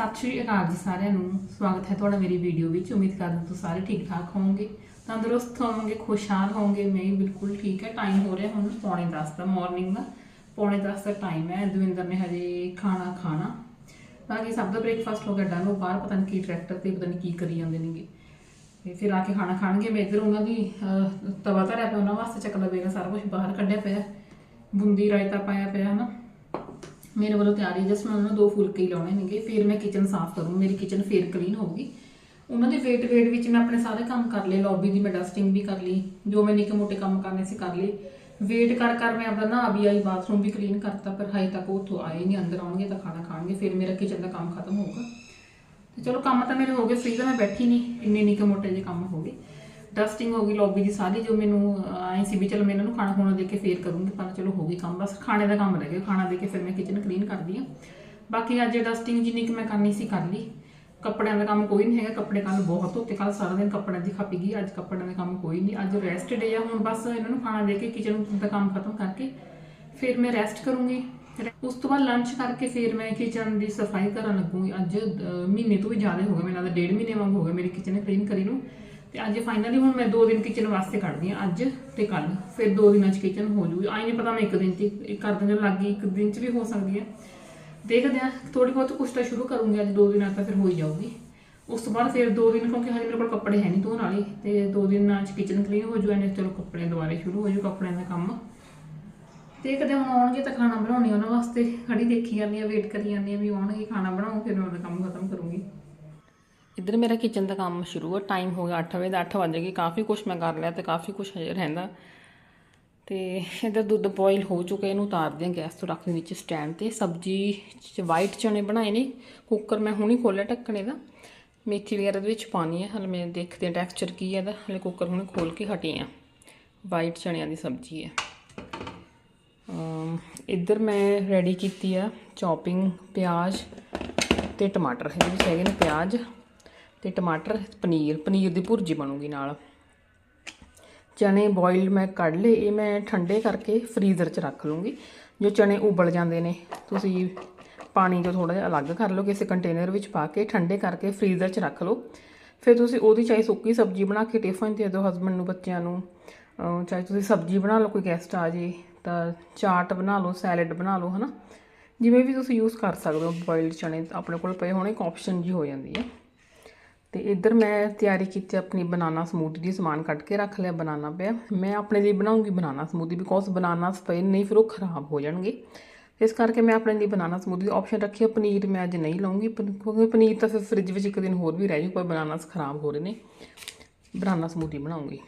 ਸਤਿ ਸ਼੍ਰੀ ਅਕਾਲ ਜੀ ਸਾਰਿਆਂ ਨੂੰ। ਸਵਾਗਤ ਹੈ ਤੁਹਾਡਾ ਮੇਰੀ ਵੀਡੀਓ ਵਿੱਚ। ਉਮੀਦ ਕਰਦਾ ਤੁਸੀਂ ਸਾਰੇ ਠੀਕ ਠਾਕ ਹੋਵੋਗੇ ਤੰਦਰੁਸਤ ਹੋਵੋਗੇ ਖੁਸ਼ਹਾਲ ਹੋਵੋਗੇ। ਮੈਂ ਵੀ ਬਿਲਕੁਲ ਠੀਕ ਹੈ। ਟਾਈਮ ਹੋ ਰਿਹਾ ਹੁਣ ਪੌਣੇ 10 ਦਾ ਮਾਰਨਿੰਗ ਦਾ। ਪੌਣੇ 10 ਦਾ ਟਾਈਮ ਹੈ। ਦਵਿੰਦਰ ਨੇ ਹਜੇ ਖਾਣਾ ਖਾਣਾ। ਬਾਕੀ ਸਭ ਦਾ ਬ੍ਰੇਕਫਾਸਟ ਹੋ ਗਿਆ ਡਨ ਉਹ ਬਾਹਰ ਪਤਾ ਨਹੀਂ ਕੀ ਟਰੈਕਟਰ ਤੇ ਪਤਾ ਨਹੀਂ ਕੀ ਕਰੀ ਜਾਂਦੇ ਨੇਗੇ। ਤੇ ਫਿਰ ਆ ਕੇ ਖਾਣਾ ਖਾਣਗੇ। ਮੈਂ ਇੱਧਰ ਉਹਨਾਂ ਦੀ ਅਹ, ਤਵਾ ਧਰਿਆ ਪਿਆ ਉਹਨਾਂ ਵਾਸਤੇ ਚੱਕ ਬੇਗਾ ਸਾਰਾ ਕੁਝ ਬਾਹਰ ਕੱਢਿਆ ਪਿਆ। ਬੁੰਦੀ ਰਾਇਤਾ ਪਾਇਆ ਪਿਆ ਹਨਾ। ਮੇਰੇ ਵੱਲੋਂ ਤਿਆਰੀ ਜਸ ਮੈਂ ਉਹਨਾਂ ਨੂੰ ਦੋ ਫੁਲਕੇ ਹੀ ਲਾਉਣੇ ਨੇਗੇ, ਫਿਰ ਮੈਂ ਕਿਚਨ ਸਾਫ਼ ਕਰੂੰ। ਮੇਰੀ ਕਿਚਨ ਫੇਰ ਕਲੀਨ ਹੋਊਗੀ। ਉਹਨਾਂ ਦੇ ਵੇਟ ਵੇਟ ਵਿੱਚ ਮੈਂ ਆਪਣੇ ਸਾਰੇ ਕੰਮ ਕਰ ਲਏ। ਲੌਬੀ ਦੀ ਮੈਂ ਡਸਟਿੰਗ ਵੀ ਕਰ ਲਈ। ਜੋ ਮੈਂ ਨਿੱਕੇ ਮੋਟੇ ਕੰਮ ਕਰਨੇ ਸੀ ਕਰ ਲਏ। ਵੇਟ ਕਰ ਕਰ ਮੈਂ ਆਪਣਾ ਨਾ ਵੀ ਆਈ ਬਾਥਰੂਮ ਵੀ ਕਲੀਨ ਕਰਤਾ, ਪਰ ਹਾਈ ਤੱਕ ਉਹ ਉੱਥੋਂ ਆਏ ਨਹੀਂ, ਅੰਦਰ ਆਉਣਗੇ ਤਾਂ ਖਾਣਾ ਖਾਣਗੇ, ਫਿਰ ਮੇਰਾ ਕਿਚਨ ਦਾ ਕੰਮ ਖਤਮ ਹੋਊਗਾ। ਤੇ ਚਲੋ ਕੰਮ ਤਾਂ ਮੇਰੇ ਹੋ ਗਏ ਫ੍ਰੀ ਤਾਂ ਮੈਂ ਬੈਠੀ ਨਹੀਂ। ਇੰਨੇ ਨਿੱਕੇ ਮੋਟੇ ਜਿਹੇ ਕੰਮ ਹੋ ਗਏ। ਡਸਟਿੰਗ ਹੋ ਗਈ ਲੌਬੀ ਦੀ ਸਾਰੀ ਜੋ ਮੈਨੂੰ ਆਈ ਸੀ ਵੀ ਚਲੋ ਮੈਂ ਇਹਨਾਂ ਨੂੰ ਖਾਣਾ ਖੁਣਾ ਦੇ ਕੇ ਫੇਰ ਕਰੂੰਗੀ, ਪਰ ਚਲੋ ਹੋ ਗਈ ਕੰਮ, ਬਸ ਖਾਣੇ ਦਾ ਕੰਮ ਰਹਿ ਗਿਆ, ਖਾਣਾ ਦੇ ਕੇ ਫਿਰ ਮੈਂ ਕਿਚਨ ਕਲੀਨ ਕਰਦੀ ਆ ਬਾਕੀ ਅੱਜ ਡਸਟਿੰਗ ਜਿੰਨੀ ਕਿ ਮੈਂ ਕਰਨੀ ਸੀ ਕਰ ਲਈ। ਕੱਪੜਿਆਂ ਦਾ ਕੰਮ ਕੋਈ ਨਹੀਂ ਹੈਗਾ, ਕੱਪੜੇ ਕੱਲ ਬਹੁਤ ਧੋਤੇ ਕੱਲ ਸਾਰਾ ਦਿਨ ਕੱਪੜਿਆਂ ਦੀ ਖਪੀ ਗਈ, ਅੱਜ ਕੱਪੜਿਆਂ ਦਾ ਕੰਮ ਕੋਈ ਨਹੀਂ, ਅੱਜ ਰੈਸਟ ਡੇ ਆ, ਹੁਣ ਬਸ ਇਹਨਾਂ ਨੂੰ ਖਾਣਾ ਦੇ ਕੇ ਕਿਚਨ ਦਾ ਕੰਮ ਖਤਮ ਕਰਕੇ ਫਿਰ ਮੈਂ ਰੈਸਟ ਕਰੂੰਗੀ। ਉਸ ਤੋਂ ਬਾਅਦ ਲੰਚ ਕਰਕੇ ਫਿਰ ਮੈਂ ਕਿਚਨ ਦੀ ਸਫ਼ਾਈ ਕਰਨ ਲੱਗੂਗੀ। ਅੱਜ ਮਹੀਨੇ ਤੋਂ ਵੀ ਜ਼ਿਆਦਾ ਹੋ ਗਏ, ਮੈਨੂੰ ਲੱਗਦਾ ਡੇਢ ਮਹੀਨੇ ਵਾਂਗ ਹੋ ਗਏ ਮੇਰੀ ਕਿਚਨ ਕਲੀਨ ਕਰੀ ਨੂੰ। ਤੇ ਅੱਜ ਫਾਈਨਲੀ ਹੁਣ ਮੈਂ ਦੋ ਦਿਨ ਕਿਚਨ ਵਾਸਤੇ ਕੱਢਦੀ ਆ ਅੱਜ ਤੇ ਕੱਲ ਫਿਰ ਦੋ ਦਿਨਾਂ ਚ ਕਿਚਨ ਹੋ ਜੂਗੀ। ਆਈ ਨਹੀਂ ਪਤਾ ਮੈਂ ਇੱਕ ਦਿਨ ਚ ਹੀ ਕਰ ਦਿਨ ਲੱਗ ਗਈ, ਇੱਕ ਦਿਨ ਚ ਵੀ ਹੋ ਸਕਦੀ ਹੈ। ਦੇਖਦੇ ਆ ਥੋੜੀ ਬਹੁਤ ਕੁਛ ਤਾਂ ਸ਼ੁਰੂ ਕਰੂੰਗੀ, ਅੱਜ ਦੋ ਦਿਨਾਂ ਤੱਕ ਫਿਰ ਹੋ ਹੀ ਜਾਊਗੀ। ਉਸ ਤੋਂ ਬਾਅਦ ਫਿਰ ਦੋ ਦਿਨ, ਕਿਉਂਕਿ ਹਜੇ ਮੇਰੇ ਕੋਲ ਕੱਪੜੇ ਹੈ ਨਹੀਂ ਧੋਣ ਵਾਲੇ, ਤੇ ਦੋ ਦਿਨਾਂ ਚ ਕਿਚਨ ਕਲੀਨ ਹੋ ਜੂ ਐਨੇ ਚਲੋ ਕੱਪੜੇ ਦੁਬਾਰੇ ਸ਼ੁਰੂ ਹੋ ਜੂ, ਕੱਪੜਿਆਂ ਦਾ ਕੰਮ। ਦੇਖਦੇ ਹੁਣ ਆਉਣਗੇ ਤਾਂ ਖਾਣਾ ਬਣਾਉਣੀ ਉਹਨਾਂ ਵਾਸਤੇ। ਖੜੀ ਦੇਖੀ ਜਾਂਦੀ ਆ ਵੇਟ ਕਰੀ ਜਾਂਦੀ ਆ ਵੀ ਆਉਣਗੇ, ਖਾਣਾ ਬਣਾਉਂ ਫਿਰ ਉਹਨਾਂ ਦਾ ਕੰਮ ਖਤਮ ਕਰੂੰਗੀ। ਇੱਧਰ ਮੇਰਾ ਕਿਚਨ ਦਾ ਕੰਮ ਸ਼ੁਰੂ ਹੈ ਟਾਈਮ ਹੋ ਗਿਆ 8 ਵਜੇ ਦਾ 8 ਵਜ ਗਏ, ਕਾਫੀ ਕੁਝ ਮੈਂ ਕਰ ਲਿਆ ਤੇ ਕਾਫੀ ਕੁਝ ਹਜੇ ਰਹਿੰਦਾ। ਤੇ ਇੱਧਰ ਦੁੱਧ ਬੋਇਲ ਹੋ ਚੁੱਕਾ, ਇਹਨੂੰ ਉਤਾਰਦੇ ਹਾਂ ਗੈਸ ਤੋਂ ਰੱਖ ਦੇ ਵਿੱਚ ਸਟੈਂਡ ਤੇ। ਸਬਜ਼ੀ ਚ ਵਾਈਟ ਚਣੇ ਬਣਾਏ ਨੇ ਕੁੱਕਰ ਮੈਂ ਹੁਣੀ ਖੋਲਿਆ ਢੱਕਣੇ ਦਾ। ਮੇਥੀ ਵਗੈਰਾ ਦੇ ਵਿੱਚ ਪਾਣੀ ਹੈ ਹਲੇ ਮੈਂ ਦੇਖਦੇ ਹਾਂ ਟੈਕਸਚਰ ਕੀ ਹੈ ਇਹਦਾ, ਹਲੇ ਕੁੱਕਰ ਹੁਣੇ ਖੋਲ ਕੇ ਹਟੀ ਆ ਵਾਈਟ ਚਣਿਆਂ ਦੀ ਸਬਜ਼ੀ ਹੈ ਇੱਧਰ ਮੈਂ ਰੈਡੀ ਕੀਤੀ ਆ ਚੌਪਿੰਗ ਪਿਆਜ਼ ਤੇ ਟਮਾਟਰ। ਇਹਦੇ ਵਿੱਚ ਹੈਗੇ ਨੇ ਪਿਆਜ਼। ਤੇ ਟਮਾਟਰ, ਪਨੀਰ ਪਨੀਰ ਦੀ ਭੁਰਜੀ ਬਣੂਗੀ ਨਾਲ। ਚਨੇ ਬੋਇਲਡ ਮੈਂ ਕੱਢ ਲਏ, ਇਹ ਮੈਂ ਠੰਡੇ ਕਰਕੇ ਫਰੀਜ਼ਰ 'ਚ ਰੱਖ ਲੂੰਗੀ। ਜੋ ਚਨੇ ਉਬਲ ਜਾਂਦੇ ਨੇ, ਤੁਸੀਂ ਪਾਣੀ ਜੋ ਥੋੜਾ ਜਿਹਾ ਅਲੱਗ ਕਰ ਲਓ ਕਿਸੇ ਕੰਟੇਨਰ ਵਿੱਚ ਪਾ ਕੇ ਠੰਡੇ ਕਰਕੇ ਫਰੀਜ਼ਰ 'ਚ ਰੱਖ ਲਓ। ਫਿਰ ਤੁਸੀਂ ਉਹਦੀ ਚਾਹੇ ਸੁੱਕੀ ਸਬਜ਼ੀ ਬਣਾ ਕੇ ਟਿਫਨ ਦੇ ਦਿਓ ਹਸਬੰਡ ਨੂੰ, ਬੱਚਿਆਂ ਨੂੰ। ਚਾਹੇ ਤੁਸੀਂ ਸਬਜ਼ੀ ਬਣਾ ਲਓ, ਕੋਈ ਗੈਸਟ ਆ ਜੇ, ਤਾਂ ਚਾਟ ਬਣਾ ਲਓ ਸੈਲਡ ਬਣਾ ਲਓ, ਹਨਾ? ਜਿਵੇਂ ਵੀ ਤੁਸੀਂ ਯੂਜ਼ ਕਰ ਸਕਦੇ ਹੋ ਬੋਇਲਡ ਚਨੇ ਆਪਣੇ ਕੋਲ ਪਏ ਹੋਣੇ, ਇੱਕ ਆਪਸ਼ਨ ਜੀ ਹੋ ਜਾਂਦੀ ਹੈ। ਤੇ ਇੱਧਰ ਮੈਂ ਤਿਆਰੀ ਕੀਤੀ ਆਪਣੀ ਬਨਾਨਾ ਸਮੂਦੀ ਦੀ, ਸਮਾਨ ਕੱਢ ਕੇ ਰੱਖ ਲਿਆ, ਬਨਾਨਾ ਪਿਆ। ਮੈਂ ਆਪਣੇ ਲਈ ਬਣਾਉਂਗੀ ਬਨਾਨਾ ਸਮੂਦੀ ਬਿਕੋਜ਼ ਬਨਾਨਾਸ ਪਏ ਨਹੀਂ, ਫਿਰ ਉਹ ਖਰਾਬ ਹੋ ਜਾਣਗੇ। ਇਸ ਕਰਕੇ ਮੈਂ ਆਪਣੇ ਲਈ ਬਨਾਨਾ ਸਮੂਦੀ ਦੀ ਆਪਸ਼ਨ ਰੱਖੀ ਹੈ ਪਨੀਰ ਮੈਂ ਅੱਜ ਨਹੀਂ ਲਾਉਂਗੀ ਕਿਉਂਕਿ ਪਨੀਰ ਤਾਂ ਫਿਰ ਫ੍ਰਿਜ ਵਿੱਚ ਇੱਕ ਦਿਨ ਹੋਰ ਵੀ ਰਹਿ ਜੂ, ਪਰ ਬਨਾਨਾਸ ਖਰਾਬ ਹੋ ਰਹੇ ਨੇ। ਬਨਾਨਾ ਸਮੂਦੀ ਬਣਾਉਂਗੀ।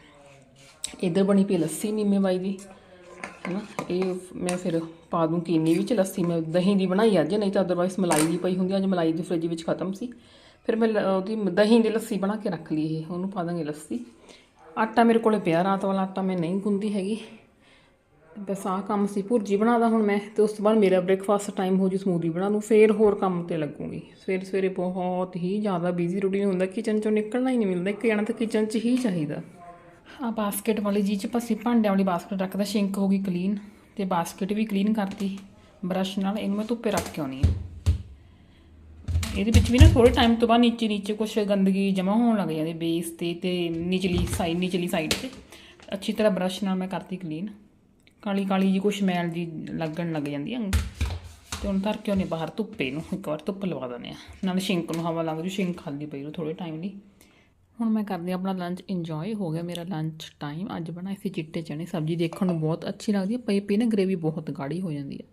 ਇੱਧਰ ਬਣੀ ਪਈ ਲੱਸੀ ਨੀਮੇ ਬਾਈ ਦੀ, ਹੈਨਾ? ਇਹ ਮੈਂ ਫਿਰ ਪਾ ਦੂੰ ਚੀਨੀ ਵਿੱਚ ਲੱਸੀ। ਮੈਂ ਦਹੀਂ ਦੀ ਬਣਾਈ ਅੱਜ, ਨਹੀਂ ਤਾਂ ਅਦਰਵਾਈਜ਼ ਮਲਾਈ ਦੀ ਪਈ ਹੁੰਦੀ ਅੱਜ ਮਲਾਈ ਦੀ ਫ੍ਰਿਜ ਵਿੱਚ ਖਤਮ ਸੀ। ਫਿਰ ਮੈਂ ਲ- ਉਹਦੀ ਦਹੀਂ ਦੀ ਲੱਸੀ ਬਣਾ ਕੇ ਰੱਖ ਲਈ ਇਹ, ਉਹਨੂੰ ਪਾ ਦਾਂਗੇ ਲੱਸੀ। ਆਟਾ ਮੇਰੇ ਕੋਲੇ ਪਿਆ, ਰਾਤ ਵਾਲਾ ਆਟਾ ਮੈਂ ਨਹੀਂ ਗੁੰਦੀ ਹੈਗੀ। ਬਸ ਆਹ ਕੰਮ ਸੀ, ਭੁਰਜੀ ਬਣਾਦਾ ਹੁਣ ਮੈਂ, ਤੇ ਉਸ ਤੋਂ ਬਾਅਦ ਮੇਰਾ ਬ੍ਰੇਕਫਾਸਟ ਟਾਈਮ ਹੋ ਜੂ ਸਮੂਦੀ ਬਣਾ ਲੂੰ ਫੇਰ ਹੋਰ ਕੰਮ ਤੇ ਲੱਗੂਗੀ। ਸਵੇਰੇ ਸਵੇਰੇ ਬਹੁਤ ਹੀ ਜ਼ਿਆਦਾ ਬਿਜ਼ੀ ਰੂਟੀਨ ਹੁੰਦਾ ਕਿਚਨ ਚੋਂ ਨਿਕਲਣਾ ਹੀ ਨਹੀਂ ਮਿਲਦਾ, ਇੱਕ ਜਣਾ ਤਾਂ ਕਿਚਨ 'ਚ ਹੀ ਚਾਹੀਦਾ। ਆ ਬਾਸਕਟ ਵਾਲੀ ਜੀ ਚ ਪਸੀ ਭਾਂਡਿਆਂ ਵਾਲੀ ਬਾਸਕਟ ਰੱਖਦਾ ਸ਼ਿੰਕ ਹੋ ਗਈ ਕਲੀਨ ਤੇ ਬਾਸਕਟ ਵੀ ਕਲੀਨ ਕਰਤੀ। ਬਰਸ਼ ਨਾਲ, ਇਹਨੂੰ ਮੈਂ ਧੁੱਪੇ ਰੱਖ ਕੇ ਆਉਣੀ ਆ। ਇਹਦੇ ਵਿੱਚ ਵੀ ਨਾ ਥੋੜੇ ਟਾਈਮ ਤੋਂ ਬਾਅਦ ਨੀਚੇ ਨੀਚੇ ਕੁਝ ਗੰਦਗੀ ਜਮਾ ਹੋਣ ਲੱਗ ਜਾਂਦੀ ਬੇਸ ਤੇ ਤੇ ਨਿਚਲੀ ਸਾਈਡ ਨਿਚਲੀ ਸਾਈਡ ਤੇ। ਅੱਛੀ ਤਰ੍ਹਾਂ ਬਰਸ਼ ਨਾਲ ਮੈਂ ਕਰਤੀ ਕਲੀਨ ਕਾਲੀ ਕਾਲੀ ਜੀ ਕੁਛ ਮੈਲ ਜੀ ਲੱਗਣ ਲੱਗ ਜਾਂਦੀ ਆ ਤੇ ਹੁਣ ਧਰ ਕੇ ਉਹਨੇ ਬਾਹਰ ਧੁੱਪੇ ਨੂੰ ਇੱਕ ਵਾਰ ਧੁੱਪ ਲਵਾ ਦਿੰਦੇ ਆ ਨਾਲ ਸ਼ਿੰਕ ਨੂੰ ਹਵਾ ਲੱਗ ਜੂ, ਸ਼ਿੰਕ ਖਾਲੀ ਪਈ ਨੂੰ ਥੋੜੇ ਟਾਈਮ ਲਈ। ਹੁਣ ਮੈਂ ਕਰਦੀ ਹਾਂ ਆਪਣਾ ਲੰਚ ਇੰਜੋਏ ਹੋ ਗਿਆ ਮੇਰਾ ਲੰਚ ਟਾਈਮ ਅੱਜ ਬਣਾਈ ਸੀ ਚਿੱਟੇ ਚਣੇ ਸਬਜ਼ੀ ਦੇਖਣ ਨੂੰ ਬਹੁਤ ਅੱਛੀ ਲੱਗਦੀ ਹੈ। ਪਈ ਪਈ ਨਾ ਗ੍ਰੇਵੀ ਬਹੁਤ ਗਾੜੀ ਹੋ ਜਾਂਦੀ ਹੈ।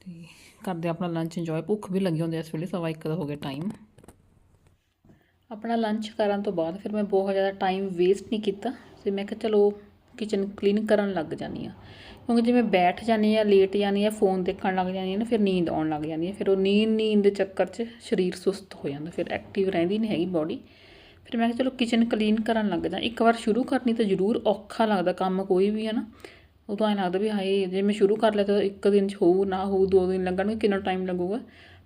ਤੇ ਕਰਦੇ ਆਪਣਾ ਲੰਚ ਇੰਜੋਏ ਭੁੱਖ ਵੀ ਲੱਗੀ ਹੁੰਦੀ ਹੈ ਇਸ ਵੇਲੇ, ਸਵਾ ਇੱਕ ਦਾ ਹੋ ਗਿਆ ਟਾਈਮ ਆਪਣਾ ਲੰਚ ਕਰਨ ਤੋਂ ਬਾਅਦ ਫਿਰ ਮੈਂ ਬਹੁਤ ਜ਼ਿਆਦਾ ਟਾਈਮ ਵੇਸਟ ਨਹੀਂ ਕੀਤਾ। ਤੇ ਮੈਂ ਕਿਹਾ ਚਲੋ ਕਿਚਨ ਕਲੀਨ ਕਰਨ ਲੱਗ ਜਾਂਦੀ ਆ ਕਿਉਂਕਿ ਜਿਵੇਂ ਬੈਠ ਜਾਂਦੀ ਆ ਲੇਟ ਜਾਂਦੀ ਆ ਫੋਨ ਦੇਖਣ ਲੱਗ ਜਾਂਦੀ ਆ ਨਾ, ਫਿਰ ਨੀਂਦ ਆਉਣ ਲੱਗ ਜਾਂਦੀ ਆ ਫਿਰ ਉਹ ਨੀਂਦ ਨੀਂਦ ਦੇ ਚੱਕਰ 'ਚ ਸਰੀਰ ਸੁਸਤ ਹੋ ਜਾਂਦਾ। ਫਿਰ ਐਕਟਿਵ ਰਹਿੰਦੀ ਨਹੀਂ ਹੈਗੀ ਬਾਡੀ ਫਿਰ ਮੈਂ ਕਿਹਾ ਚਲੋ ਕਿਚਨ ਕਲੀਨ ਕਰਨ ਲੱਗ ਜਾ। ਇੱਕ ਵਾਰ ਸ਼ੁਰੂ ਕਰਨੀ ਤਾਂ ਜ਼ਰੂਰ ਔਖਾ ਲੱਗਦਾ, ਕੰਮ ਕੋਈ ਵੀ ਹੈ ਨਾ। ਉਦੋਂ ਐਂ ਲੱਗਦਾ ਵੀ ਹਾਏ, ਜੇ ਮੈਂ ਸ਼ੁਰੂ ਕਰ ਲਿਆ ਤਾਂ ਇੱਕ ਦਿਨ 'ਚ ਹੋਊ, ਨਾ ਹੋਊ, ਦੋ ਦਿਨ ਲੱਗਣਗੇ, ਕਿੰਨਾ ਟਾਈਮ ਲੱਗੂਗਾ।